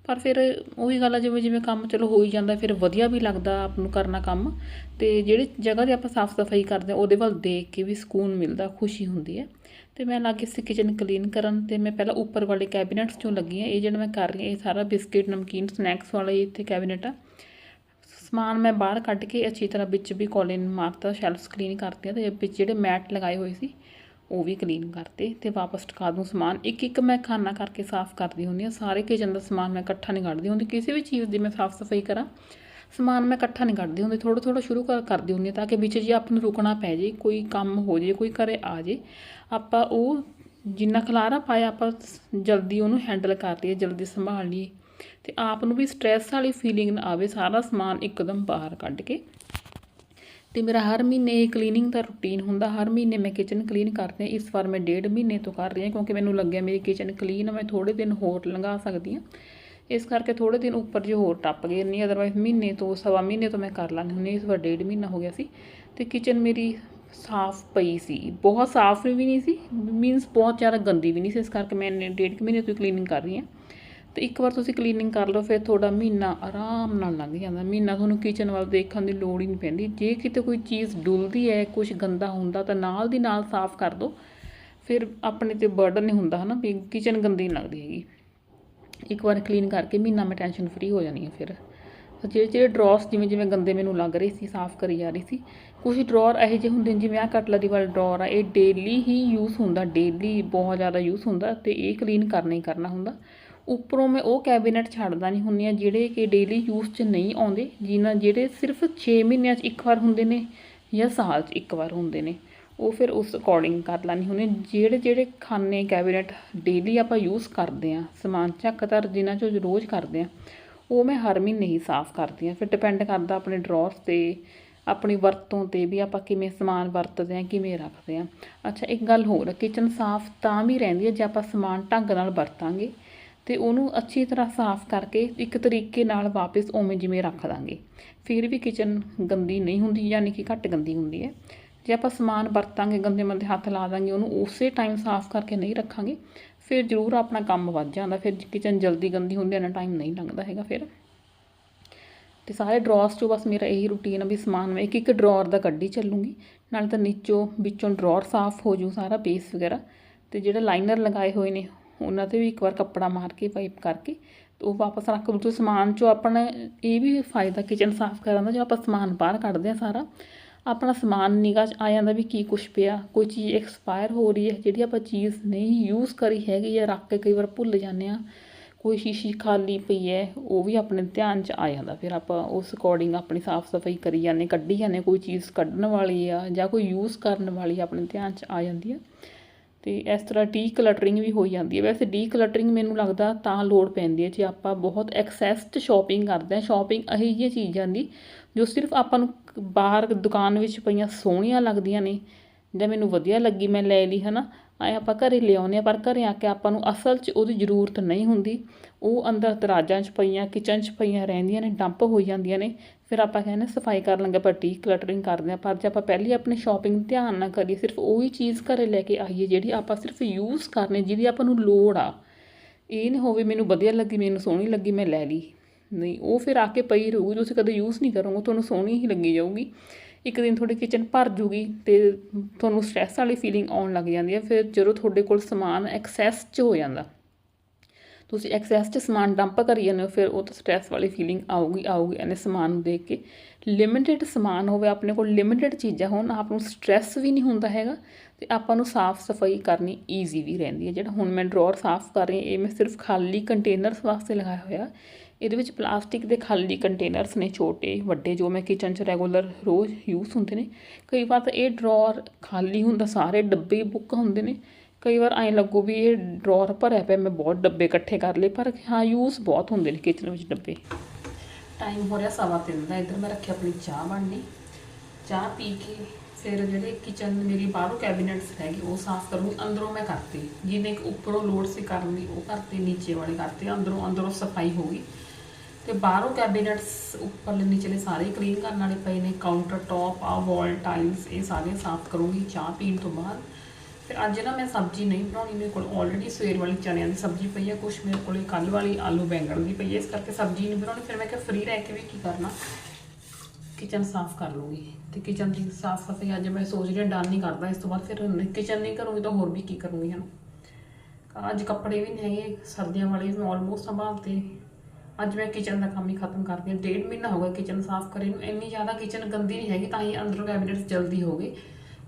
ਪਰ ਫਿਰ ਉਹੀ ਗੱਲ ਆ, ਜਿਵੇਂ ਜਿਵੇਂ ਕੰਮ ਚਲੋ ਹੋ ਹੀ ਜਾਂਦਾ, ਫਿਰ ਵਧੀਆ ਵੀ ਲੱਗਦਾ ਆਪ ਨੂੰ ਕਰਨਾ ਕੰਮ। ਤੇ ਜਿਹੜੀ ਜਗ੍ਹਾ ਤੇ ਆਪਾਂ ਸਾਫ਼ ਸਫ਼ਾਈ ਕਰਦੇ ਹਾਂ, ਉਹਦੇ ਵੱਲ ਦੇਖ ਕੇ ਵੀ ਸਕੂਨ ਮਿਲਦਾ, ਖੁਸ਼ੀ ਹੁੰਦੀ ਹੈ। ਤੇ ਮੈਂ ਲੱਗੀ ਸੀ ਕਿਚਨ ਕਲੀਨ ਕਰਨ, ਤੇ ਮੈਂ ਪਹਿਲਾਂ ਉੱਪਰ ਵਾਲੇ ਕੈਬਨਿਟਸ ਚੋਂ ਲੱਗੀ ਹਾਂ, ਇਹ ਜਿਹੜਾ ਮੈਂ ਕਰ ਰਹੀ ਹਾਂ, ਇਹ ਸਾਰਾ ਬਿਸਕਿਟ ਨਮਕੀਨ ਸਨੈਕਸ ਵਾਲਾ ਇੱਥੇ ਕੈਬਨਿਟ ਆ। ਸਮਾਨ ਮੈਂ ਬਾਹਰ ਕੱਢ ਕੇ ਅੱਛੀ ਤਰ੍ਹਾਂ ਵਿੱਚ ਵੀ ਕੋਲਿਨ ਮਾਰਤਾ ਸ਼ੈਲਫਸ ਕਲੀਨ ਕਰਤੀਆਂ, ਤੇ ਵਿੱਚ ਜਿਹੜੇ ਮੈਟ ਲਗਾਏ ਹੋਏ ਸੀ ਉਹ ਵੀ ਕਲੀਨ ਕਰਤੇ ਤੇ ਵਾਪਸ ਟਕਾ ਦੂੰ ਸਮਾਨ। ਇੱਕ ਇੱਕ ਮੈਂ ਖਾਨਾ ਕਰਕੇ ਸਾਫ਼ ਕਰਦੀ ਹੁੰਦੀ ਹਾਂ। ਸਾਰੇ ਕਿਚਨ ਦਾ ਸਮਾਨ ਮੈਂ ਇਕੱਠਾ ਨਹੀਂ ਕੱਢਦੀ ਹੁੰਦੀ। ਕਿਸੇ ਵੀ ਚੀਜ਼ ਦੀ ਮੈਂ ਸਾਫ਼ ਸਫ਼ਾਈ ਕਰਾਂ, ਸਮਾਨ ਮੈਂ ਇਕੱਠਾ ਨਹੀਂ ਕੱਢਦੀ ਹੁੰਦੀ। ਥੋੜਾ ਥੋੜਾ ਸ਼ੁਰੂ ਕਰ, ਕਰਦੀ ਹੁੰਦੀ ਹਾਂ ਤਾਂ ਕਿ ਵਿੱਚ ਜੇ ਆਪ ਨੂੰ ਰੁਕਣਾ ਪੈ ਜੇ, ਕੋਈ ਕੰਮ ਹੋ ਜੇ, ਕੋਈ ਘਰੇ ਆ ਜੇ, ਆਪਾਂ ਉਹ ਜਿੰਨਾ ਖਲਾਰਾ ਪਾਇਆ ਆਪਾਂ ਜਲਦੀ ਉਹਨੂੰ ਹੈਂਡਲ ਕਰ ਲਈਏ, ਜਲਦੀ ਸੰਭਾਲ ਲਈਏ। ਤੇ ਆਪ ਨੂੰ ਵੀ ਸਟ੍ਰੈਸ ਵਾਲੀ ਫੀਲਿੰਗ ਨਾ ਆਵੇ, ਸਾਰਾ ਸਮਾਨ ਇੱਕਦਮ ਬਾਹਰ ਕੱਢ ਕੇ ਤੇ ਮੇਰਾ ਹਰ ਮਹੀਨੇ ਕਲੀਨਿੰਗ ਦਾ ਰੁਟੀਨ ਹੁੰਦਾ, ਹਰ ਮਹੀਨੇ ਮੈਂ ਕਿਚਨ ਕਲੀਨ ਕਰਦੀ ਹਾਂ, ਇਸ ਵਾਰ ਮੈਂ ਡੇਢ ਮਹੀਨੇ ਤੋਂ ਕਰ ਰਹੀ ਹਾਂ ਕਿਉਂਕਿ ਮੈਨੂੰ ਲੱਗਿਆ ਮੇਰੀ ਕਿਚਨ ਕਲੀਨ ਮੈਂ ਥੋੜੇ ਦਿਨ ਹੋਰ ਲੰਘਾ ਸਕਦੀ ਹਾਂ। ਇਸ ਕਰਕੇ ਥੋੜੇ ਦਿਨ ਉੱਪਰ ਜੇ ਹੋਰ ਟੱਪ ਗਏ ਨਹੀਂ ਅਦਰਵਾਈਜ਼ ਮਹੀਨੇ ਤੋਂ, ਸਵਾ ਮਹੀਨੇ ਤੋਂ ਮੈਂ ਕਰ ਲੈਂਦੀ ਹੁੰਦੀ ਇਸ ਵਾਰ ਡੇਢ ਮਹੀਨਾ ਹੋ ਗਿਆ ਸੀ ਤੇ ਕਿਚਨ ਮੇਰੀ ਸਾਫ਼ ਪਈ ਸੀ, ਬਹੁਤ ਸਾਫ਼ ਵੀ ਨਹੀਂ ਸੀ ਮੀਨਸ ਬਹੁਤ ਜ਼ਿਆਦਾ ਗੰਦੀ ਵੀ ਨਹੀਂ ਸੀ, ਇਸ ਕਰਕੇ ਮੈਂ ਡੇਢ ਕੁ ਮਹੀਨੇ ਤੋਂ ਕਲੀਨਿੰਗ ਕਰ ਰਹੀ ਹਾਂ। ਤੇ ਇੱਕ ਵਾਰ ਤੁਸੀਂ ਕਲੀਨਿੰਗ ਕਰ ਲਓ, ਫਿਰ ਤੁਹਾਡਾ ਮਹੀਨਾ ਆਰਾਮ ਨਾਲ ਲੰਘ ਜਾਂਦਾ। ਮਹੀਨਾ ਤੁਹਾਨੂੰ ਕਿਚਨ ਵੱਲ ਦੇਖਣ ਦੀ ਲੋੜ ਹੀ ਨਹੀਂ ਪੈਂਦੀ। ਜੇ ਕਿਤੇ ਕੋਈ ਚੀਜ਼ ਡੁੱਲਦੀ ਹੈ ਕੁਝ ਗੰਦਾ ਹੁੰਦਾ, ਤਾਂ ਨਾਲ ਦੀ ਨਾਲ ਸਾਫ਼ ਕਰ ਦਿਓ ਫਿਰ ਆਪਣੇ ਤੇ ਬਰਡਨ ਨਹੀਂ ਹੁੰਦਾ, ਹਨਾ, ਵੀ ਕਿਚਨ ਗੰਦੀ ਨਹੀਂ ਲੱਗਦੀ ਹੈਗੀ। ਇੱਕ ਵਾਰ ਕਲੀਨ ਕਰਕੇ ਮਹੀਨਾ ਮੈਂ ਟੈਨਸ਼ਨ ਫ੍ਰੀ ਹੋ ਜਾਣੀ ਹੈ ਫਿਰ। ਜਿਹੜੇ ਜਿਹੜੇ ਡਰਾਅਰਸ ਜਿਵੇਂ ਜਿਵੇਂ ਗੰਦੇ ਮੈਨੂੰ ਲੱਗ ਰਹੇ ਸੀ, ਸਾਫ਼ ਕਰੀ ਜਾ ਰਹੀ ਸੀ ਕੁਝ ਡਰਾਅਰ ਇਹੋ ਜਿਹੇ ਹੁੰਦੇ ਨੇ, ਜਿਵੇਂ ਆਹ ਕਟਲਰੀ ਵਾਲਾ ਡਰਾਅਰ ਆ, ਇਹ ਡੇਲੀ ਹੀ ਯੂਜ਼ ਹੁੰਦਾ ਡੇਲੀ ਬਹੁਤ ਜ਼ਿਆਦਾ ਯੂਜ਼ ਹੁੰਦਾ ਤੇ ਇਹ ਕਲੀਨ ਕਰਨਾ ਹੀ ਕਰਨਾ ਹੁੰਦਾ। ਉੱਪਰੋਂ ਮੈਂ ਉਹ ਕੈਬਨਿਟ ਛੱਡਦਾ ਨਹੀਂ ਹੁੰਦੀਆਂ ਜਿਹੜੇ ਕਿ ਡੇਲੀ ਯੂਜ਼ 'ਚ ਨਹੀਂ ਆਉਂਦੇ, ਜਿਨ੍ਹਾਂ ਜਿਹੜੇ ਸਿਰਫ 6 ਮਹੀਨਿਆਂ 'ਚ ਇੱਕ ਵਾਰ ਹੁੰਦੇ ਨੇ ਜਾਂ ਸਾਲ 'ਚ ਇੱਕ ਵਾਰ ਹੁੰਦੇ ਨੇ, ਉਹ ਫਿਰ ਉਸ ਅਕੋਰਡਿੰਗ ਕਰ ਲੈਣੀ ਹੁੰਦੀ ਜਿਹੜੇ ਜਿਹੜੇ ਖਾਨੇ ਕੈਬਨਿਟ ਡੇਲੀ ਆਪਾਂ ਯੂਜ਼ ਕਰਦੇ ਆ, ਸਮਾਨ ਚੱਕਦਾਰ ਜਿਨ੍ਹਾਂ 'ਚੋਂ ਰੋਜ਼ ਕਰਦੇ ਆ, ਉਹ ਮੈਂ ਹਰ ਮਹੀਨੇ ਹੀ ਸਾਫ਼ ਕਰਦੀ ਆ। ਫਿਰ ਡਿਪੈਂਡ ਕਰਦਾ ਆਪਣੇ ਡਰਾਅਰਸ ਤੇ, ਆਪਣੀ ਵਰਤੋਂ ਤੇ ਵੀ ਆਪਾਂ ਕਿਵੇਂ ਸਮਾਨ ਵਰਤਦੇ ਆ, ਕਿਵੇਂ ਰੱਖਦੇ ਆ। ਅੱਛਾ, ਇੱਕ ਗੱਲ ਹੋਰ ਕਿਚਨ ਸਾਫ਼ ਤਾਂ ਵੀ ਰਹਿੰਦੀ ਹੈ ਜੇ ਆਪਾਂ ਸਮਾਨ ਢੰਗ ਨਾਲ ਵਰਤਾਂਗੇ ਤੇ ਉਹਨੂੰ ਅੱਛੀ ਤਰ੍ਹਾਂ ਸਾਫ਼ ਕਰਕੇ ਇੱਕ ਤਰੀਕੇ ਨਾਲ ਵਾਪਸ ਉਵੇਂ ਜਿਵੇਂ ਰੱਖ ਦਾਂਗੇ। ਫਿਰ ਵੀ ਕਿਚਨ ਗੰਦੀ ਨਹੀਂ ਹੁੰਦੀ ਯਾਨੀ ਕਿ ਘੱਟ ਗੰਦੀ ਹੁੰਦੀ ਹੈ। ਜੇ ਆਪਾਂ ਸਮਾਨ ਵਰਤਾਂਗੇ, ਗੰਦੇ ਮੰਦੇ ਹੱਥ ਲਾ ਦਾਂਗੇ, ਉਹਨੂੰ ਉਸੇ ਟਾਈਮ ਸਾਫ਼ ਕਰਕੇ ਨਹੀਂ ਰੱਖਾਂਗੇ, ਫਿਰ ਜ਼ਰੂਰ ਆਪਣਾ ਕੰਮ ਵੱਧ ਜਾਂਦਾ। ਫਿਰ ਕਿਚਨ ਜਲਦੀ ਗੰਦੀ ਹੁੰਦੀ ਨਾ ਟਾਈਮ ਨਹੀਂ ਲੱਗਦਾ ਹੈਗਾ ਫਿਰ। ਤੇ ਸਾਰੇ ਡਰਾਅਰਸ 'ਚੋਂ ਬਸ ਮੇਰਾ ਇਹੀ ਰੂਟੀਨ ਆ ਵੀ ਸਮਾਨ ਮੈਂ ਇੱਕ ਇੱਕ ਡਰਾਅਰ ਦਾ ਕੱਢੀ ਚੱਲੂੰਗੀ। ਨਾਲੇ ਤਾਂ ਨੀਚੋਂ, ਵਿੱਚੋਂ ਡਰਾਅਰ ਸਾਫ਼ ਹੋ ਜੂ ਸਾਰਾ ਬੇਸ ਵਗੈਰਾ। ਤੇ ਜਿਹੜੇ ਲਾਈਨਰ ਲਗਾਏ ਹੋਏ ਨੇ ਉਹਨਾਂ ਤੇ ਵੀ ਇੱਕ ਵਾਰ ਕੱਪੜਾ ਮਾਰ ਕੇ ਵਾਈਪ ਕਰਕੇ ਉਹ ਵਾਪਸ ਰੱਖ ਦੂ ਸਮਾਨ 'ਚੋਂ ਆਪਣਾ ਇਹ ਵੀ ਫਾਇਦਾ ਕਿਚਨ ਸਾਫ਼ ਕਰਨ ਦਾ ਜੋ ਆਪਾਂ ਸਮਾਨ ਬਾਹਰ ਕੱਢਦੇ ਆ ਸਾਰਾ, ਆਪਣਾ ਸਮਾਨ ਨਿਗਾਹ 'ਚ ਆ ਜਾਂਦਾ ਵੀ ਕੀ ਕੁਛ ਪਿਆ, ਕੋਈ ਚੀਜ਼ ਐਕਸਪਾਇਰ ਹੋ ਰਹੀ ਹੈ, ਜਿਹੜੀ ਆਪਾਂ ਚੀਜ਼ ਨਹੀਂ ਯੂਜ਼ ਕਰੀ ਹੈਗੀ ਜਾਂ ਰੱਖ ਕੇ ਕਈ ਵਾਰ ਭੁੱਲ ਜਾਂਦੇ ਆ ਕੋਈ ਸ਼ੀਸ਼ੀ ਖਾਲੀ ਪਈ ਹੈ, ਉਹ ਵੀ ਆਪਣੇ ਧਿਆਨ 'ਚ ਆ ਜਾਂਦਾ, ਫਿਰ ਆਪਾਂ ਉਸ ਅਕੋਰਡਿੰਗ ਆਪਣੀ ਸਾਫ਼ ਸਫ਼ਾਈ ਕਰੀ ਜਾਂਦੇ ਕੱਢੀ ਜਾਂਦੇ ਕੋਈ ਚੀਜ਼ ਕੱਢਣ ਵਾਲੀ ਆ ਜਾਂ ਕੋਈ ਯੂਜ਼ ਕਰਨ ਵਾਲੀ ਆਪਣੇ ਧਿਆਨ 'ਚ ਆ ਜਾਂਦੀ ਆ। ਤੇ ਇਸ ਤਰ੍ਹਾਂ ਡੀ ਕਲਟਰਿੰਗ ਵੀ ਹੋ ਜਾਂਦੀ ਹੈ। ਵੈਸੇ ਡੀ ਕਲਟਰਿੰਗ ਮੈਨੂੰ ਲੱਗਦਾ ਤਾਂ ਲੋੜ ਪੈਂਦੀ ਹੈ ਜੇ ਆਪਾਂ ਬਹੁਤ ਐਕਸੈਸ 'ਚ ਸ਼ਾਪਿੰਗ ਕਰਦੇ ਹਾਂ। ਸ਼ਾਪਿੰਗ ਇਹੋ ਜਿਹੀਆਂ ਚੀਜ਼ਾਂ ਦੀ ਜੋ ਸਿਰਫ ਆਪਾਂ ਨੂੰ ਬਾਹਰ ਦੁਕਾਨ ਵਿੱਚ ਪਈਆਂ ਸੋਹਣੀਆਂ ਲੱਗਦੀਆਂ ਨੇ ਜਾਂ ਮੈਨੂੰ ਵਧੀਆ ਲੱਗੀ ਮੈਂ ਲੈ ਲਈ, ਹਨਾ। ਆਏ ਆਪਾਂ ਘਰੇ ਲਿਆਉਂਦੇ ਆ ਪਰ ਘਰੇ ਆ ਕੇ ਆਪਾਂ ਨੂੰ ਅਸਲ 'ਚ ਉਹਦੀ ਜ਼ਰੂਰਤ ਨਹੀਂ ਹੁੰਦੀ। ਉਹ ਅੰਦਰ ਦਰਾਜਾਂ 'ਚ ਪਈਆਂ, ਕਿਚਨ 'ਚ ਪਈਆਂ ਰਹਿੰਦੀਆਂ ਨੇ, ਡੰਪ ਹੋ ਜਾਂਦੀਆਂ ਨੇ। ਫਿਰ ਆਪਾਂ ਕਹਿੰਦੇ ਸਫ਼ਾਈ ਕਰਨ ਲੱਗੇ ਆਪਾਂ ਕਲਟਰਿੰਗ ਕਰਦੇ ਆ ਪਰ ਜੇ ਆਪਾਂ ਪਹਿਲੀ ਆਪਣੀ ਸ਼ਾਪਿੰਗ ਧਿਆਨ ਨਾਲ ਕਰੀਏ, ਸਿਰਫ ਉਹੀ ਚੀਜ਼ ਘਰੇ ਲੈ ਕੇ ਆਈਏ ਜਿਹੜੀ ਆਪਾਂ ਸਿਰਫ ਯੂਜ਼ ਕਰਨੇ, ਜਿਹਦੀ ਆਪਾਂ ਨੂੰ ਲੋੜ ਆ। ਇਹ ਨਹੀਂ ਹੋਵੇ ਮੈਨੂੰ ਵਧੀਆ ਲੱਗੀ, ਮੈਨੂੰ ਸੋਹਣੀ ਲੱਗੀ, ਮੈਂ ਲੈ ਲਈ। ਨਹੀਂ, ਉਹ ਫਿਰ ਆ ਕੇ ਪਈ ਰਹੂਗੀ, ਤੁਸੀਂ ਕਦੇ ਯੂਜ਼ ਨਹੀਂ ਕਰੋਗੇ, ਤੁਹਾਨੂੰ ਸੋਹਣੀ ਹੀ ਲੱਗੀ ਜਾਊਗੀ। ਇੱਕ ਦਿਨ ਤੁਹਾਡੀ ਕਿਚਨ ਭਰ ਜੂਗੀ ਤੇ ਤੁਹਾਨੂੰ ਸਟ੍ਰੈਸ ਵਾਲੀ ਫੀਲਿੰਗ ਆਉਣ ਲੱਗ ਜਾਂਦੀ ਹੈ, ਫਿਰ ਜਦੋਂ ਤੁਹਾਡੇ ਕੋਲ ਸਮਾਨ ਐਕਸੈਸ 'ਚ ਹੋ ਜਾਂਦਾ। ਤੁਸੀਂ ਐਕਸੈਸ 'ਚ ਸਮਾਨ ਡੰਪ ਕਰੀ ਜਾਂਦੇ ਹੋ, ਫਿਰ ਉਹ ਤਾਂ ਸਟ੍ਰੈਸ ਵਾਲੀ ਫੀਲਿੰਗ ਆਊਗੀ ਆਊਗੀ ਇਹਨੇ ਸਮਾਨ ਨੂੰ ਦੇਖ ਕੇ। ਲਿਮਿਟਿਡ ਸਮਾਨ ਹੋਵੇ ਆਪਣੇ ਕੋਲ ਲਿਮਿਟਿਡ ਚੀਜ਼ਾਂ ਹੋਣ, ਆਪ ਨੂੰ ਸਟ੍ਰੈਸ ਵੀ ਨਹੀਂ ਹੁੰਦਾ ਹੈਗਾ ਤੇ ਆਪਾਂ ਨੂੰ ਸਾਫ਼ ਸਫ਼ਾਈ ਕਰਨੀ ਈਜ਼ੀ ਵੀ ਰਹਿੰਦੀ ਹੈ। ਜਿਹੜਾ ਹੁਣ ਮੈਂ ਡਰਾਅਰ ਸਾਫ਼ ਕਰ ਰਹੀ ਹਾਂ, ਇਹ ਮੈਂ ਸਿਰਫ ਖਾਲੀ ਕੰਟੇਨਰਸ ਵਾਸਤੇ ਲਗਾਇਆ ਹੋਇਆ ਇਹਦੇ ਵਿੱਚ ਪਲਾਸਟਿਕ ਦੇ ਖਾਲੀ ਕੰਟੇਨਰਸ ਨੇ ਛੋਟੇ, ਵੱਡੇ, ਜੋ ਮੈਂ ਕਿਚਨ 'ਚ ਰੈਗੂਲਰ ਰੋਜ਼ ਯੂਜ਼ ਹੁੰਦੇ ਨੇ। ਕਈ ਵਾਰ ਤਾਂ ਇਹ ਡਰਾਅਰ ਖਾਲੀ ਹੁੰਦਾ, ਸਾਰੇ ਡੱਬੇ ਬੁੱਕ ਹੁੰਦੇ ਨੇ। ਕਈ ਵਾਰ ਐਂ ਲੱਗੂ ਵੀ ਇਹ ਡਰਾਅਰ ਭਰਿਆ ਪਿਆ, ਮੈਂ ਬਹੁਤ ਡੱਬੇ ਇਕੱਠੇ ਕਰ ਲਏ, ਪਰ ਹਾਂ ਯੂਜ਼ ਬਹੁਤ ਹੁੰਦੇ ਨੇ ਕਿਚਨ ਵਿੱਚ ਡੱਬੇ। ਟਾਈਮ ਹੋ ਰਿਹਾ ਸਵਾ ਤਿੰਨ ਦਾ, ਇੱਧਰ ਮੈਂ ਰੱਖੀ ਆਪਣੀ ਚਾਹ ਬਣਨੀ। ਚਾਹ ਪੀ ਕੇ ਫਿਰ ਜਿਹੜੇ ਕਿਚਨ ਮੇਰੀ ਬਾਹਰੋਂ ਕੈਬਨਿਟਸ ਹੈਗੇ, ਉਹ ਸਾਫ਼ ਕਰੂੰਗੀ, ਅੰਦਰੋਂ ਮੈਂ ਕਰਤੀ। ਜਿਹਨੇ ਉੱਪਰੋਂ ਲੋਡ ਸੀ ਕਰਨ ਦੀ, ਉਹ ਕਰਤੀ, ਨੀਚੇ ਵਾਲੇ ਕਰਤੇ, ਅੰਦਰੋਂ ਅੰਦਰੋਂ ਸਫ਼ਾਈ ਹੋ ਗਈ। ਤੇ ਬਾਹਰੋਂ ਕੈਬਨਿਟਸ ਉੱਪਰਲੇ, ਨੀਚੇਲੇ ਸਾਰੇ ਕਲੀਨ ਕਰਨ ਵਾਲੇ ਪਏ ਨੇ ਕਾਊਂਟਰ ਟੌਪ ਆ ਵਾਲ ਟਾਈਲਸ ਇਹ ਸਾਰੇ ਸਾਫ਼ ਕਰੂੰਗੀ, ਚਾਹ ਪੀਣ ਤੋਂ ਬਾਅਦ। ਫਿਰ ਅੱਜ ਨਾ ਮੈਂ ਸਬਜ਼ੀ ਨਹੀਂ ਬਣਾਉਣੀ, ਮੇਰੇ ਕੋਲ ਆਲਰੇਡੀ ਸਵੇਰ ਵਾਲੀ ਚਣਿਆਂ ਦੀ ਸਬਜ਼ੀ ਪਈ ਹੈ ਕੁਛ ਮੇਰੇ ਕੋਲ ਕੱਲ ਵਾਲੀ ਆਲੂ ਬੈਂਗਣ ਦੀ ਪਈ ਹੈ ਇਸ ਕਰਕੇ ਸਬਜ਼ੀ ਨਹੀਂ ਬਣਾਉਣੀ, ਫਿਰ ਮੈਂ ਕਿਹਾ ਫ੍ਰੀ ਰਹਿ ਕੇ ਵੀ ਕੀ ਕਰਨਾ? ਕਿਚਨ ਸਾਫ਼ ਕਰ ਲੂੰਗੀ ਤੇ ਕਿਚਨ ਦੀ ਸਾਫ਼ ਸਫ਼ਾਈ ਅੱਜ ਮੈਂ ਸੋਚ ਰਹੀ ਹਾਂ ਡਨ ਨਹੀਂ ਕਰਦਾ, ਇਸ ਤੋਂ ਬਾਅਦ ਫਿਰ ਕਿਚਨ ਨਹੀਂ ਕਰੂੰਗੀ ਤਾਂ ਹੋਰ ਵੀ ਕੀ ਕਰੂੰਗੀ, ਹਨ? ਅੱਜ ਕੱਪੜੇ ਵੀ ਨਹੀਂ ਹੈਗੇ, ਸਰਦੀਆਂ ਵਾਲੇ ਮੈਂ ਆਲਮੋਸਟ ਸੰਭਾਲਤੇ। ਅੱਜ ਮੈਂ ਕਿਚਨ ਦਾ ਕੰਮ ਹੀ ਖਤਮ ਕਰਦੀ ਹਾਂ ਡੇਢ ਮਹੀਨਾ ਹੋ ਗਿਆ ਕਿਚਨ ਸਾਫ਼ ਕਰੇ ਨੂੰ, ਇੰਨੀ ਜ਼ਿਆਦਾ ਕਿਚਨ ਗੰਦੀ ਨਹੀਂ ਹੈਗੀ, ਤਾਂ ਹੀ ਅੰਦਰੋਂ ਕੈਬਨਿਟਸ ਜਲਦੀ ਹੋ ਗਏ।